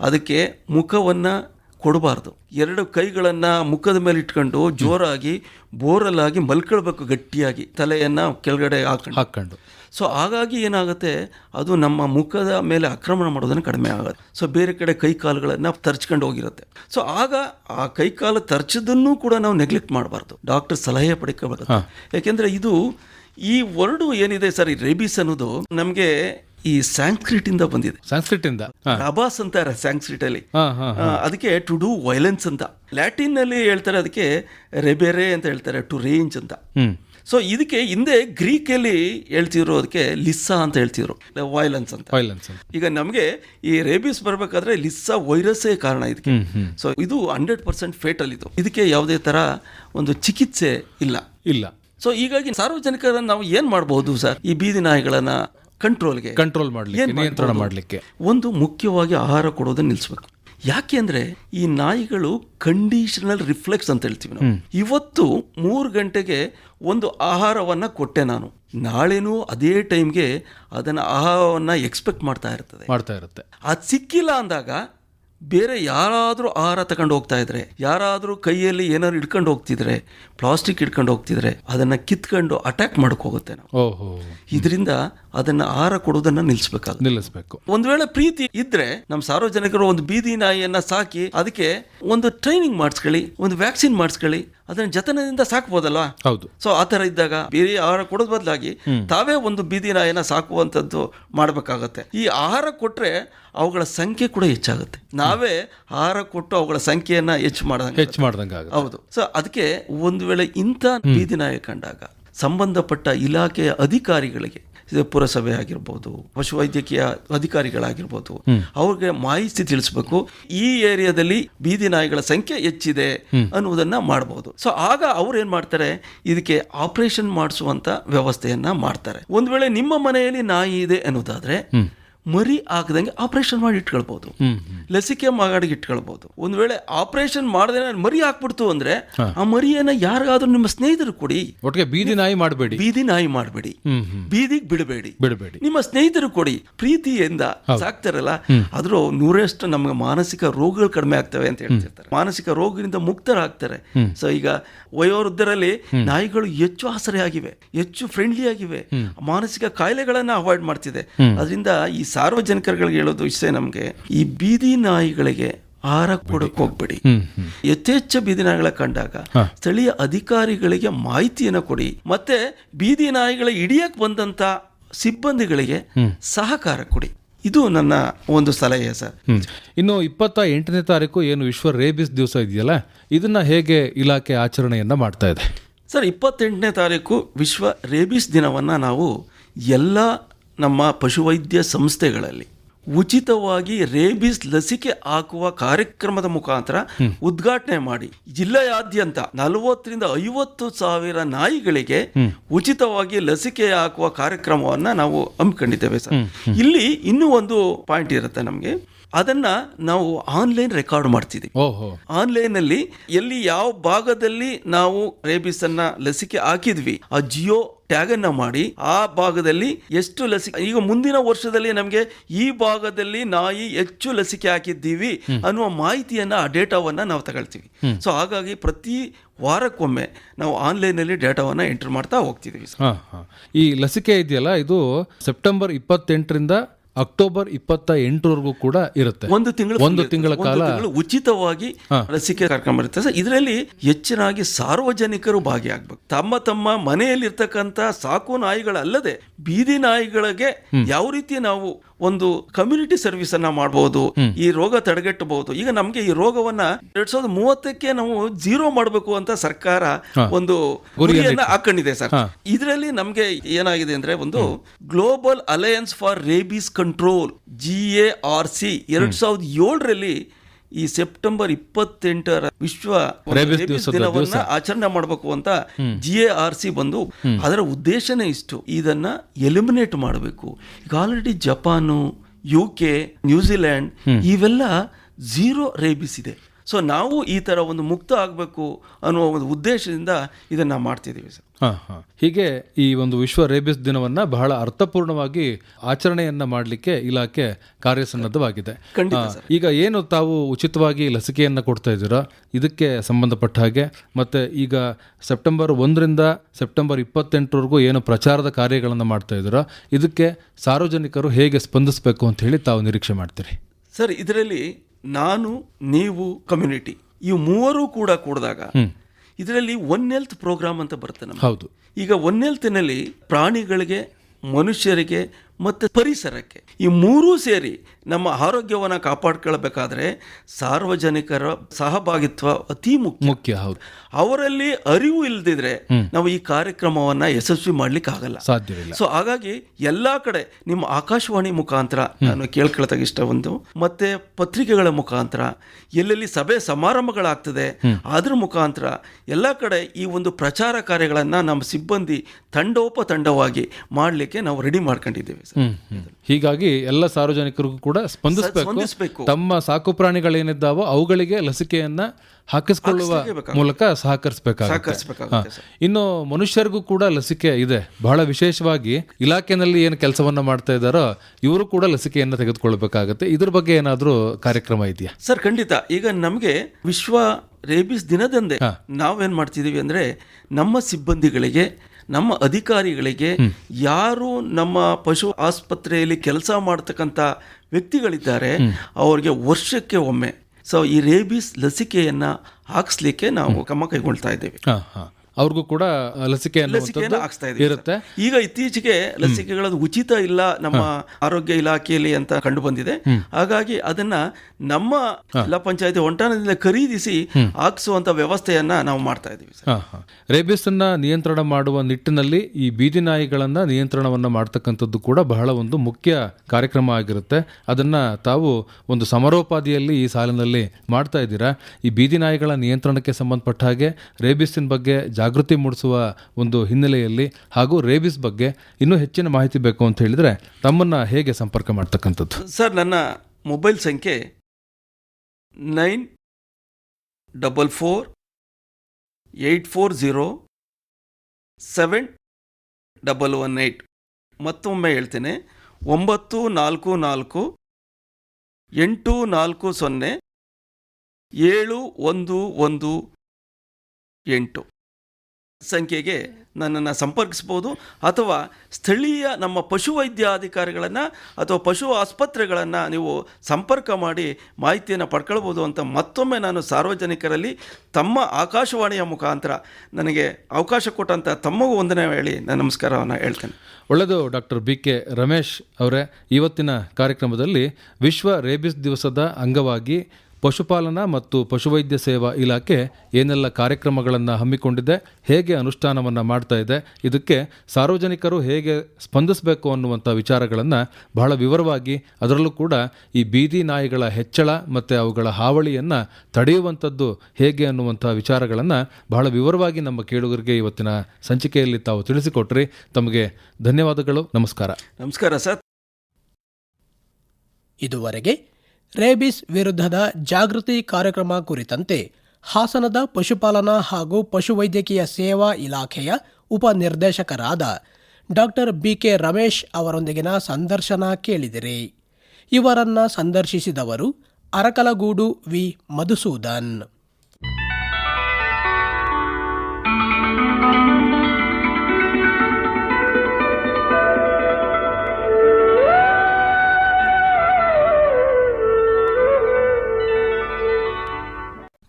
ಅದಕ್ಕೆ ಮುಖವನ್ನು ಕೊಡಬಾರ್ದು. ಎರಡು ಕೈಗಳನ್ನು ಮುಖದ ಮೇಲೆ ಇಟ್ಕೊಂಡು ಜೋರಾಗಿ ಬೋರಲಾಗಿ ಮಲ್ಕೊಳ್ಬೇಕು ಗಟ್ಟಿಯಾಗಿ ತಲೆಯನ್ನು ಕೆಳಗಡೆ ಹಾಕೊಂಡು. ಹಾಕೊಂಡು ಸೊ ಹಾಗಾಗಿ ಏನಾಗುತ್ತೆ? ಅದು ನಮ್ಮ ಮುಖದ ಮೇಲೆ ಆಕ್ರಮಣ ಮಾಡೋದನ್ನು ಕಡಿಮೆ ಆಗುತ್ತೆ. ಸೊ ಬೇರೆ ಕಡೆ ಕೈ ಕಾಲುಗಳನ್ನು ತರ್ಚ್ಕೊಂಡು ಹೋಗಿರುತ್ತೆ. ಸೊ ಆಗ ಆ ಕೈ ಕಾಲು ತರ್ಚದನ್ನು ಕೂಡ ನಾವು ನೆಗ್ಲೆಕ್ಟ್ ಮಾಡಬಾರ್ದು. ಡಾಕ್ಟರ್ ಸಲಹೆ ಪಡ್ಕೋಬಾರ್ದು ಯಾಕೆಂದರೆ ಇದು ಈ ವರ್ಡು ಏನಿದೆ ಸರ್ ಈ ರೇಬಿಸ್ ಅನ್ನೋದು ನಮಗೆ ಈ ಸ್ಯಾಂಕ್ಸ್ಕ್ರಿಟ್ ಇಂದ ಬಂದಿದೆ. ಸ್ಯಾಂಕ್ಸ್ಕ್ರಿಟ್ ಇಂದ ರಬಾಸ್ ಅಂತಾರೆ ಸ್ಯಾಂಕ್ಸ್ಕ್ರಿಟ್ ಅಲ್ಲಿ ಅದಕ್ಕೆ ಟು ಡೂ ವೈಲೆನ್ಸ್ ಅಂತ. ಲ್ಯಾಟಿನ್ನಲ್ಲಿ ಹೇಳ್ತಾರೆ ಅದಕ್ಕೆ ರೆಬೆರೆ ಅಂತ ಹೇಳ್ತಾರೆ ಟು ರೇಂಜ್ ಅಂತ. ಸೊ ಇದಕ್ಕೆ ಹಿಂದೆ ಗ್ರೀಕಲ್ಲಿ ಹೇಳ್ತಿದ್ರು ಅದಕ್ಕೆ ಲಿಸ್ಸಾ ಅಂತ ಹೇಳ್ತಿದ್ರು. ವೈಲೆನ್ಸ್ ಅಂತ. ವೈಲೆನ್ಸ್ ಈಗ ನಮಗೆ ಈ ರೇಬಿಸ್ ಬರಬೇಕಾದ್ರೆ ಲಿಸ್ಸಾ ವೈರಸ್ಸೇ ಕಾರಣ ಇದಕ್ಕೆ. ಸೊ ಇದು ಹಂಡ್ರೆಡ್ ಪರ್ಸೆಂಟ್ ಫೇಟಲ್ ಇದು. ಇದಕ್ಕೆ ಯಾವುದೇ ತರ ಒಂದು ಚಿಕಿತ್ಸೆ ಇಲ್ಲ. ಇಲ್ಲ. ಸೊ ಹೀಗಾಗಿ ಸಾರ್ವಜನಿಕರನ್ನ ನಾವು ಏನ್ ಮಾಡಬಹುದು ಸರ್? ಈ ಬೀದಿ ನಾಯಿಗಳನ್ನ ಕಂಟ್ರೋಲ್ಗೆ ಕಂಟ್ರೋಲ್ ಮಾಡಲಿಕ್ಕೆ ನಿಯಂತ್ರಣ? ಮಾಡ್ಲಿಕ್ಕೆ. ಒಂದು ಮುಖ್ಯವಾಗಿ ಆಹಾರ ಕೊಡೋದನ್ನ ನಿಲ್ಲಿಸ್ಬೇಕು ಯಾಕೆ ಅಂದ್ರೆ ಈ ನಾಯಿಗಳು ಕಂಡೀಷನಲ್ ರಿಫ್ಲೆಕ್ಸ್ ಅಂತ ಹೇಳ್ತೀವಿ ನಾವು. ಇವತ್ತು ಮೂರು ಗಂಟೆಗೆ ಒಂದು ಆಹಾರವನ್ನು ಕೊಟ್ಟೆ ನಾನು. ನಾಳೆನೂ ಅದೇ ಟೈಮ್ಗೆ ಅದನ್ನು ಆಹಾರವನ್ನು ಎಕ್ಸ್ಪೆಕ್ಟ್ ಮಾಡ್ತಾ ಇರ್ತದೆ. ಮಾಡ್ತಾ ಇರುತ್ತೆ. ಅದು ಸಿಕ್ಕಿಲ್ಲ ಅಂದಾಗ ಬೇರೆ ಯಾರಾದರೂ ಆಹಾರ ತಗೊಂಡು ಹೋಗ್ತಾ ಇದ್ರೆ ಯಾರಾದರೂ ಕೈಯಲ್ಲಿ ಏನಾದ್ರು ಇಟ್ಕೊಂಡು ಹೋಗ್ತಿದ್ರೆ ಪ್ಲಾಸ್ಟಿಕ್ ಇಟ್ಕೊಂಡು ಹೋಗ್ತಿದ್ರೆ ಅದನ್ನು ಕಿತ್ಕೊಂಡು ಅಟ್ಯಾಕ್ ಮಾಡ್ಕೋಗುತ್ತೆ ನಾವು. ಇದರಿಂದ ಅದನ್ನ ಆಹಾರ ಕೊಡೋದನ್ನ ನಿಲ್ಲಿಸಬೇಕಾಗ ನಿಲ್ಲಿಸ್ಬೇಕು. ಒಂದು ವೇಳೆ ಪ್ರೀತಿ ಇದ್ರೆ ನಮ್ಮ ಸಾರ್ವಜನಿಕರು ಒಂದು ಬೀದಿ ನಾಯಿಯನ್ನ ಸಾಕಿ ಅದಕ್ಕೆ ಒಂದು ಟ್ರೈನಿಂಗ್ ಮಾಡಿಸ್ಕೊಳ್ಳಿ ಒಂದು ವ್ಯಾಕ್ಸಿನ್ ಮಾಡಿಸ್ಕೊಳ್ಳಿ ಅದನ್ನ ಜತನದಿಂದ ಸಾಕ್ಬೋದಲ್ಲ ಹೌದು. ಸೊ ಆ ಥರ ಇದ್ದಾಗ ಬೇರೆ ಆಹಾರ ಕೊಡೋದ್ ಬದಲಾಗಿ ತಾವೇ ಒಂದು ಬೀದಿ ನಾಯಿನ ಸಾಕುವಂಥದ್ದು ಮಾಡಬೇಕಾಗತ್ತೆ. ಈ ಆಹಾರ ಕೊಟ್ರೆ ಅವುಗಳ ಸಂಖ್ಯೆ ಕೂಡ ಹೆಚ್ಚಾಗುತ್ತೆ. ನಾವೇ ಆಹಾರ ಕೊಟ್ಟು ಅವುಗಳ ಸಂಖ್ಯೆಯನ್ನ ಹೆಚ್ಚು ಮಾಡ್ದಂಗೆ ಹೆಚ್ಚು ಮಾಡ್ದಂಗೆ ಹೌದು. ಸೊ ಅದಕ್ಕೆ ಒಂದು ವೇಳೆ ಇಂಥ ಬೀದಿ ನಾಯಿ ಕಂಡಾಗ ಸಂಬಂಧಪಟ್ಟ ಇಲಾಖೆಯ ಅಧಿಕಾರಿಗಳಿಗೆ ಪುರಸಭೆ ಆಗಿರ್ಬೋದು ಪಶುವೈದ್ಯಕೀಯ ಅಧಿಕಾರಿಗಳಾಗಿರ್ಬೋದು ಅವ್ರಿಗೆ ಮಾಹಿತಿ ತಿಳಿಸ್ಬೇಕು. ಈ ಏರಿಯಾದಲ್ಲಿ ಬೀದಿ ನಾಯಿಗಳ ಸಂಖ್ಯೆ ಹೆಚ್ಚಿದೆ ಅನ್ನುವುದನ್ನ ಮಾಡಬಹುದು ಸೊ ಆಗ ಅವ್ರು ಏನ್ ಮಾಡ್ತಾರೆ? ಇದಕ್ಕೆ ಆಪರೇಷನ್ ಮಾಡಿಸುವಂತ ವ್ಯವಸ್ಥೆಯನ್ನ ಮಾಡ್ತಾರೆ. ಒಂದ್ ವೇಳೆ ನಿಮ್ಮ ಮನೆಯಲ್ಲಿ ನಾಯಿ ಇದೆ ಅನ್ನೋದಾದ್ರೆ ಮರಿ ಆಗದಂಗೆ ಆಪರೇಷನ್ ಮಾಡಿ ಇಟ್ಕೊಳ್ಬಹುದು ಲಸಿಕೆ ಮಾಡಿ ಇಟ್ಕೊಳ್ಬಹುದು ಒಂದ್ ವೇಳೆ ಆಪರೇಷನ್ ಮಾಡದೆ ಮರಿ ಹಾಕ್ಬಿಡ್ತು ಅಂದ್ರೆ ಆ ಮರಿಯನ್ನ ಯಾರಿಗಾದ್ರೂ ನಿಮ್ಮ ಸ್ನೇಹಿತರು ಕೊಡಿ. ಒಟ್ಟಿಗೆ ಬೀದಿ ನಾಯಿ ಮಾಡಬೇಡಿ. ಬೀದಿ ನಾಯಿ ಮಾಡಬೇಡಿ. ಬೀದಿಗೆ ಬಿಡಬೇಡಿ. ಬಿಡಬೇಡಿ. ನಿಮ್ಮ ಸ್ನೇಹಿತರು ಕೊಡಿ. ಪ್ರೀತಿಯಿಂದ ಸಾಕ್ತಾರಲ್ಲ ಆದ್ರೂ ನೂರಷ್ಟು ನಮ್ಗೆ ಮಾನಸಿಕ ರೋಗಗಳು ಕಡಿಮೆ ಆಗ್ತವೆ ಅಂತ ಹೇಳ್ತಿರ್ತಾರೆ. ಮಾನಸಿಕ ರೋಗದಿಂದ ಮುಕ್ತರಾಗ್ತಾರೆ. ಸೊ ಈಗ ವಯೋವೃದ್ಧರಲ್ಲಿ ನಾಯಿಗಳು ಹೆಚ್ಚು ಆಸರೆ ಆಗಿವೆ ಹೆಚ್ಚು ಫ್ರೆಂಡ್ಲಿ ಆಗಿವೆ. ಮಾನಸಿಕ ಕಾಯಿಲೆಗಳನ್ನ ಅವಾಯ್ಡ್ ಮಾಡ್ತಿದೆ. ಅದರಿಂದ ಈ ಸಾರ್ವಜನಿಕರಿಗೆ ಹೇಳೋದು ವಿಷಯ ನಮಗೆ ಈ ಬೀದಿ ನಾಯಿಗಳಿಗೆ ಆಹಾರ ಕೊಡಕ್ಕೆ ಹೋಗ್ಬೇಡಿ. ಯಥೇಚ್ಛ ಬೀದಿ ನಾಯಿಗಳ ಕಂಡಾಗ ಸ್ಥಳೀಯ ಅಧಿಕಾರಿಗಳಿಗೆ ಮಾಹಿತಿಯನ್ನು ಕೊಡಿ. ಮತ್ತೆ ಬೀದಿ ನಾಯಿಗಳ ಹಿಡಿಯಕ್ ಬಂದಂತ ಸಿಬ್ಬಂದಿಗಳಿಗೆ ಸಹಕಾರ ಕೊಡಿ. ಇದು ನನ್ನ ಒಂದು ಸಲಹೆ ಸರ್. ಇನ್ನು ಇಪ್ಪತ್ತ ಎಂಟನೇ ತಾರೀಕು ಏನು ವಿಶ್ವ ರೇಬಿಸ್ ದಿವಸ ಇದೆಯಲ್ಲ ಇದನ್ನ ಹೇಗೆ ಇಲಾಖೆ ಆಚರಣೆಯನ್ನ ಮಾಡ್ತಾ ಇದೆ? ಸರ್ ಇಪ್ಪತ್ತೆಂಟನೇ ತಾರೀಕು ವಿಶ್ವ ರೇಬಿಸ್ ದಿನವನ್ನು ನಾವು ಎಲ್ಲ ನಮ್ಮ ಪಶುವೈದ್ಯ ಸಂಸ್ಥೆಗಳಲ್ಲಿ ಉಚಿತವಾಗಿ ರೇಬಿಸ್ ಲಸಿಕೆ ಹಾಕುವ ಕಾರ್ಯಕ್ರಮದ ಮುಖಾಂತರ ಉದ್ಘಾಟನೆ ಮಾಡಿ ಜಿಲ್ಲೆಯಾದ್ಯಂತ ನಲವತ್ತರಿಂದ ಐವತ್ತು ಸಾವಿರ ನಾಯಿಗಳಿಗೆ ಉಚಿತವಾಗಿ ಲಸಿಕೆ ಹಾಕುವ ಕಾರ್ಯಕ್ರಮವನ್ನ ನಾವು ಹಮ್ಮಿಕೊಂಡಿದ್ದೇವೆ ಸರ್. ಇಲ್ಲಿ ಇನ್ನೂ ಒಂದು ಪಾಯಿಂಟ್ ಇರುತ್ತೆ ನಮಗೆ. ಅದನ್ನ ನಾವು ಆನ್ಲೈನ್ ರೆಕಾರ್ಡ್ ಮಾಡ್ತಿದ್ದೀವಿ. ಆನ್ಲೈನ್ ಅಲ್ಲಿ ಎಲ್ಲಿ ಯಾವ ಭಾಗದಲ್ಲಿ ನಾವು ರೇಬಿಸ್ ಅನ್ನ ಲಸಿಕೆ ಹಾಕಿದ್ವಿ ಆ ಜಿಯೋ ಟ್ಯಾಗ್ ಅನ್ನ ಮಾಡಿ ಆ ಭಾಗದಲ್ಲಿ ಎಷ್ಟು ಲಸಿಕೆ ಈಗ ಮುಂದಿನ ವರ್ಷದಲ್ಲಿ ನಮಗೆ ಈ ಭಾಗದಲ್ಲಿ ನಾಯಿ ಹೆಚ್ಚು ಲಸಿಕೆ ಹಾಕಿದ್ದೀವಿ ಅನ್ನುವ ಮಾಹಿತಿಯನ್ನ ಆ ಡೇಟಾವನ್ನ ನಾವು ತಗೊಳ್ತೀವಿ. ಸೊ ಹಾಗಾಗಿ ಪ್ರತಿ ವಾರಕ್ಕೊಮ್ಮೆ ನಾವು ಆನ್ಲೈನಲ್ಲಿ ಡೇಟಾವನ್ನ ಎಂಟರ್ ಮಾಡ್ತಾ ಹೋಗ್ತಿದ್ದೀವಿ. ಈ ಲಸಿಕೆ ಇದೆಯಲ್ಲ ಇದು ಸೆಪ್ಟೆಂಬರ್ ಇಪ್ಪತ್ತೆಂಟರಿಂದ ಅಕ್ಟೋಬರ್ ಇಪ್ಪತ್ತ ಎಂಟರವರೆಗೂ ಕೂಡ ಇರುತ್ತೆ. ಒಂದು ತಿಂಗಳು ಒಂದು ತಿಂಗಳ ಕಾಲ. ಉಚಿತವಾಗಿ ಲಸಿಕೆ ಕಾರ್ಯಕ್ರಮ ಇರುತ್ತೆ. ಸರ್ ಇದರಲ್ಲಿ ಹೆಚ್ಚಿನಾಗಿ ಸಾರ್ವಜನಿಕರು ಭಾಗಿಯಾಗಬೇಕು. ತಮ್ಮ ತಮ್ಮ ಮನೆಯಲ್ಲಿರ್ತಕ್ಕಂಥ ಸಾಕು ನಾಯಿಗಳಲ್ಲದೆ ಬೀದಿ ನಾಯಿಗಳಿಗೆ ಯಾವ ರೀತಿ ನಾವು ಒಂದು ಕಮ್ಯುನಿಟಿ ಸರ್ವಿಸ್ ಅನ್ನ ಮಾಡಬಹುದು ಈ ರೋಗ ತಡೆಗಟ್ಟಬಹುದು. ಈಗ ನಮಗೆ ಈ ರೋಗವನ್ನ ಎರಡ್ ಸಾವಿರದ ಮೂವತ್ತಕ್ಕೆ ನಾವು ಜೀರೋ ಮಾಡಬೇಕು ಅಂತ ಸರ್ಕಾರ ಒಂದು ಗುರಿಯನ್ನ ಹಾಕೊಂಡಿದೆ ಸರ್. ಇದರಲ್ಲಿ ನಮಗೆ ಏನಾಗಿದೆ ಅಂದ್ರೆ ಒಂದು global alliance for rabies control G A R C ಎರಡ್ ಸಾವಿರದ ಏಳರಲ್ಲಿ ಈ ಸೆಪ್ಟೆಂಬರ್ ಇಪ್ಪತ್ತೆಂಟರ ವಿಶ್ವ ದಿನವನ್ನ ಆಚರಣೆ ಮಾಡಬೇಕು ಅಂತ ಜಿ ಎ ಆರ್ ಸಿ ಬಂದು ಅದರ ಉದ್ದೇಶನೇ ಇಷ್ಟು. ಇದನ್ನ ಎಲಿಮಿನೇಟ್ ಮಾಡಬೇಕು. ಈಗ already Japan U K New Zealand ಇವೆಲ್ಲ ಝೀರೋ ರೇಬಿಸ್ ಇದೆ. ಸೊ ನಾವು ಈ ಥರ ಒಂದು ಮುಕ್ತ ಆಗಬೇಕು ಅನ್ನುವ ಒಂದು ಉದ್ದೇಶದಿಂದ ಇದನ್ನ ಮಾಡ್ತಿದ್ದೀವಿ ಸರ್. ಹಾಂ ಹಾಂ. ಹೀಗೆ ಈ ಒಂದು ವಿಶ್ವ ರೇಬಿಸ್ ದಿನವನ್ನು ಬಹಳ ಅರ್ಥಪೂರ್ಣವಾಗಿ ಆಚರಣೆಯನ್ನು ಮಾಡಲಿಕ್ಕೆ ಇಲಾಖೆ ಕಾರ್ಯಸನ್ನದ್ಧವಾಗಿದೆ. ಈಗ ಏನು ತಾವು ಉಚಿತವಾಗಿ ಲಸಿಕೆಯನ್ನು ಕೊಡ್ತಾ ಇದ್ದೀರಾ? ಇದಕ್ಕೆ ಸಂಬಂಧಪಟ್ಟ ಹಾಗೆ. ಮತ್ತು ಈಗ ಸೆಪ್ಟೆಂಬರ್ ಒಂದರಿಂದ ಸೆಪ್ಟೆಂಬರ್ ಇಪ್ಪತ್ತೆಂಟರವರೆಗೂ ಏನು ಪ್ರಚಾರದ ಕಾರ್ಯಗಳನ್ನು ಮಾಡ್ತಾ ಇದ್ದೀರಾ? ಇದಕ್ಕೆ ಸಾರ್ವಜನಿಕರು ಹೇಗೆ ಸ್ಪಂದಿಸಬೇಕು ಅಂತ ಹೇಳಿ ತಾವು ನಿರೀಕ್ಷೆ ಮಾಡ್ತೀರಿ. ಸರ್ ಇದರಲ್ಲಿ ನಾನು ನೀವು ಕಮ್ಯುನಿಟಿ ಈ ಮೂವರು ಕೂಡ ಕೂಡಿದಾಗ ಇದರಲ್ಲಿ ಒನ್ ಹೆಲ್ತ್ ಪ್ರೋಗ್ರಾಮ್ ಅಂತ ಬರುತ್ತೆ ನಮ್ಗೆ. ಹೌದು. ಈಗ ಒನ್ ಹೆಲ್ತ್ನಲ್ಲಿ ಪ್ರಾಣಿಗಳಿಗೆ ಮನುಷ್ಯರಿಗೆ ಮತ್ತು ಪರಿಸರಕ್ಕೆ. ಈ ಮೂರೂ ಸೇರಿ ನಮ್ಮ ಆರೋಗ್ಯವನ್ನು ಕಾಪಾಡ್ಕೊಳ್ಬೇಕಾದ್ರೆ ಸಾರ್ವಜನಿಕರ ಸಹಭಾಗಿತ್ವ ಅತಿ ಮುಖ್ಯ. ಮುಖ್ಯ ಹೌದು. ಅವರಲ್ಲಿ ಅರಿವು ಇಲ್ದಿದ್ರೆ ನಾವು ಈ ಕಾರ್ಯಕ್ರಮವನ್ನ ಯಶಸ್ವಿ ಮಾಡ್ಲಿಕ್ಕೆ ಆಗಲ್ಲ ಸಾಧ್ಯವಿಲ್ಲ. ಸೊ ಹಾಗಾಗಿ ಎಲ್ಲಾ ಕಡೆ ನಿಮ್ಮ ಆಕಾಶವಾಣಿ ಮುಖಾಂತರ ನಾನು ಕೇಳ್ಕೊಳ್ತಾಗ ಇಷ್ಟ ಒಂದು ಮತ್ತೆ ಪತ್ರಿಕೆಗಳ ಮುಖಾಂತರ ಎಲ್ಲೆಲ್ಲಿ ಸಭೆ ಸಮಾರಂಭಗಳಾಗ್ತದೆ ಅದ್ರ ಮುಖಾಂತರ ಎಲ್ಲ ಕಡೆ ಈ ಒಂದು ಪ್ರಚಾರ ಕಾರ್ಯಗಳನ್ನ ನಮ್ಮ ಸಿಬ್ಬಂದಿ ತಂಡೋಪತಂಡವಾಗಿ ಮಾಡಲಿಕ್ಕೆ ನಾವು ರೆಡಿ ಮಾಡ್ಕೊಂಡಿದ್ದೇವೆ. ಸರ್. ಹೀಗಾಗಿ ಎಲ್ಲ ಸಾರ್ವಜನಿಕರಿಗೂ ಕೂಡ ಸ್ಪಂದಿಸಬೇಕು. ತಮ್ಮ ಸಾಕು ಪ್ರಾಣಿಗಳೇನಿದ್ದಾವೋ ಅವುಗಳಿಗೆ ಲಸಿಕೆಯನ್ನ ಹಾಕಿಸಿಕೊಳ್ಳುವ ಮೂಲಕ ಸಹಕರಿಸಬೇಕಾಗುತ್ತೆ. ಇನ್ನು ಮನುಷ್ಯರಿಗೂ ಕೂಡ ಲಸಿಕೆ ಇದೆ. ಬಹಳ ವಿಶೇಷವಾಗಿ ಇಲಾಖೆಯಲ್ಲಿ ಏನು ಕೆಲಸವನ್ನ ಮಾಡ್ತಾ ಇದ್ದಾರೋ ಇವರು ಕೂಡ ಲಸಿಕೆಯನ್ನ ತೆಗೆದುಕೊಳ್ಬೇಕಾಗತ್ತೆ. ಇದ್ರ ಬಗ್ಗೆ ಏನಾದರೂ ಕಾರ್ಯಕ್ರಮ ಇದೆಯಾ? ಸರ್ ಖಂಡಿತ. ಈಗ ನಮಗೆ ವಿಶ್ವ ರೇಬಿಸ್ ದಿನದಂದೇ ನಾವೇನ್ ಮಾಡ್ತಿದೀವಿ ಅಂದ್ರೆ ನಮ್ಮ ಸಿಬ್ಬಂದಿಗಳಿಗೆ ನಮ್ಮ ಅಧಿಕಾರಿಗಳಿಗೆ ಯಾರು ನಮ್ಮ ಪಶು ಆಸ್ಪತ್ರೆಯಲ್ಲಿ ಕೆಲಸ ಮಾಡ್ತಕ್ಕಂಥ ವ್ಯಕ್ತಿಗಳಿದ್ದಾರೆ ಅವರಿಗೆ ವರ್ಷಕ್ಕೆ ಒಮ್ಮೆ ಸೊ ಈ ರೇಬಿಸ್ ಲಸಿಕೆಯನ್ನು ಹಾಕಿಸ್ಲಿಕ್ಕೆ ನಾವು ಕ್ರಮ ಕೈಗೊಳ್ತಾ ಇದ್ದೇವೆ. ಅವ್ರಿಗೂ ಕೂಡ ಲಸಿಕೆ ಇರುತ್ತೆ. ಈಗ ಇತ್ತೀಚೆಗೆ ಲಸಿಕೆಗಳದ್ದು ಉಚಿತ ಇಲ್ಲ ನಮ್ಮ ಆರೋಗ್ಯ ಇಲಾಖೆಯಲ್ಲಿ ಅಂತ ಕಂಡು ಬಂದಿದೆ ಹಾಗಾಗಿ ಅದನ್ನ ನಮ್ಮ ಜಿಲ್ಲಾ ಪಂಚಾಯತಿ ಒಂಟಾನದಿಂದ ಖರೀದಿಸಿ ಹಾಕಿಸುವಂತ ವ್ಯವಸ್ಥೆಯನ್ನ ನಾವು ಮಾಡ್ತಾ ಇದೀವಿ. ರೇಬಿಸ್ ಅನ್ನ ನಿಯಂತ್ರಣ ಮಾಡುವ ನಿಟ್ಟಿನಲ್ಲಿ ಈ ಬೀದಿ ನಾಯಿಗಳನ್ನ ನಿಯಂತ್ರಣವನ್ನ ಮಾಡ್ತಕ್ಕಂಥದ್ದು ಕೂಡ ಬಹಳ ಒಂದು ಮುಖ್ಯ ಕಾರ್ಯಕ್ರಮ ಆಗಿರುತ್ತೆ. ಅದನ್ನ ತಾವು ಒಂದು ಸಮರೋಪಾದಿಯಲ್ಲಿ ಈ ಸಾಲಿನಲ್ಲಿ ಮಾಡ್ತಾ ಇದ್ದೀರಾ. ಈ ಬೀದಿ ನಾಯಿಗಳ ನಿಯಂತ್ರಣಕ್ಕೆ ಸಂಬಂಧಪಟ್ಟ ಹಾಗೆ ರೇಬಿಸ್ ಬಗ್ಗೆ ಜಾಗೃತಿ ಮೂಡಿಸುವ ಒಂದು ಹಿನ್ನೆಲೆಯಲ್ಲಿ ಹಾಗೂ ರೇಬಿಸ್ ಬಗ್ಗೆ ಇನ್ನೂ ಹೆಚ್ಚಿನ ಮಾಹಿತಿ ಬೇಕು ಅಂತ ಹೇಳಿದರೆ ತಮ್ಮನ್ನು ಹೇಗೆ ಸಂಪರ್ಕ ಮಾಡ್ತಕ್ಕಂಥದ್ದು? ಸರ್, ನನ್ನ ಮೊಬೈಲ್ ಸಂಖ್ಯೆ nine double four eight four zero seven double one eight ಮತ್ತೊಮ್ಮೆ ಹೇಳ್ತೇನೆ, ಒಂಬತ್ತು ನಾಲ್ಕು ನಾಲ್ಕು ಎಂಟು ನಾಲ್ಕು ಸೊನ್ನೆ ಏಳು ಒಂದು ಒಂದು ಎಂಟು. ಸಂಖ್ಯೆಗೆ ನನ್ನನ್ನು ಸಂಪರ್ಕಿಸ್ಬೋದು ಅಥವಾ ಸ್ಥಳೀಯ ನಮ್ಮ ಪಶುವೈದ್ಯಾಧಿಕಾರಿಗಳನ್ನು ಅಥವಾ ಪಶು ಆಸ್ಪತ್ರೆಗಳನ್ನು ನೀವು ಸಂಪರ್ಕ ಮಾಡಿ ಮಾಹಿತಿಯನ್ನು ಪಡ್ಕೊಳ್ಬೋದು ಅಂತ ಮತ್ತೊಮ್ಮೆ ನಾನು ಸಾರ್ವಜನಿಕರಲ್ಲಿ ತಮ್ಮ ಆಕಾಶವಾಣಿಯ ಮುಖಾಂತರ ನನಗೆ ಅವಕಾಶ ಕೊಟ್ಟಂಥ ತಮ್ಮಗೂ ವಂದನೆ ಹೇಳಿ ನಾನು ನಮಸ್ಕಾರವನ್ನು ಹೇಳ್ತೇನೆ. ಒಳ್ಳೆಯದು ಡಾಕ್ಟರ್ ಬಿ ಕೆ ರಮೇಶ್ ಅವರೇ, ಇವತ್ತಿನ ಕಾರ್ಯಕ್ರಮದಲ್ಲಿ ವಿಶ್ವ ರೇಬಿಸ್ ದಿವಸದ ಅಂಗವಾಗಿ ಪಶುಪಾಲನಾ ಮತ್ತು ಪಶುವೈದ್ಯ ಸೇವಾ ಇಲಾಖೆ ಏನೆಲ್ಲ ಕಾರ್ಯಕ್ರಮಗಳನ್ನು ಹಮ್ಮಿಕೊಂಡಿದೆ ಹೇಗೆ ಅನುಷ್ಠಾನವನ್ನು ಮಾಡ್ತಾ ಇದೆ ಇದಕ್ಕೆ ಸಾರ್ವಜನಿಕರು ಹೇಗೆ ಸ್ಪಂದಿಸಬೇಕು ಅನ್ನುವಂಥ ವಿಚಾರಗಳನ್ನು ಬಹಳ ವಿವರವಾಗಿ ಅದರಲ್ಲೂ ಕೂಡ ಈ ಬೀದಿ ನಾಯಿಗಳ ಹೆಚ್ಚಳ ಮತ್ತು ಅವುಗಳ ಹಾವಳಿಯನ್ನು ತಡೆಯುವಂಥದ್ದು ಹೇಗೆ ಅನ್ನುವಂಥ ವಿಚಾರಗಳನ್ನು ಬಹಳ ವಿವರವಾಗಿ ನಮ್ಮ ಕೇಳುಗರಿಗೆ ಇವತ್ತಿನ ಸಂಚಿಕೆಯಲ್ಲಿ ತಾವು ತಿಳಿಸಿಕೊಟ್ರಿ. ತಮಗೆ ಧನ್ಯವಾದಗಳು. ನಮಸ್ಕಾರ. ನಮಸ್ಕಾರ ಸರ್. ಇದುವರೆಗೆ ರೇಬಿಸ್ ವಿರುದ್ಧದ ಜಾಗೃತಿ ಕಾರ್ಯಕ್ರಮ ಕುರಿತಂತೆ ಹಾಸನದ ಪಶುಪಾಲನಾ ಹಾಗೂ ಪಶುವೈದ್ಯಕೀಯ ಸೇವಾ ಇಲಾಖೆಯ ಉಪನಿರ್ದೇಶಕರಾದ ಡಾಕ್ಟರ್ ಬಿಕೆ ರಮೇಶ್ ಅವರೊಂದಿಗಿನ ಸಂದರ್ಶನ ಕೇಳಿದಿರಿ. ಇವರನ್ನ ಸಂದರ್ಶಿಸಿದವರು ಅರಕಲಗೂಡು ವಿ. ಮಧುಸೂದನ್.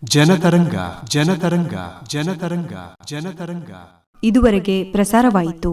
ಜನತರಂಗ ಜನತರಂಗ ಜನತರಂಗ ಜನತರಂಗ. ಇದುವರೆಗೆ ಪ್ರಸಾರವಾಯಿತು.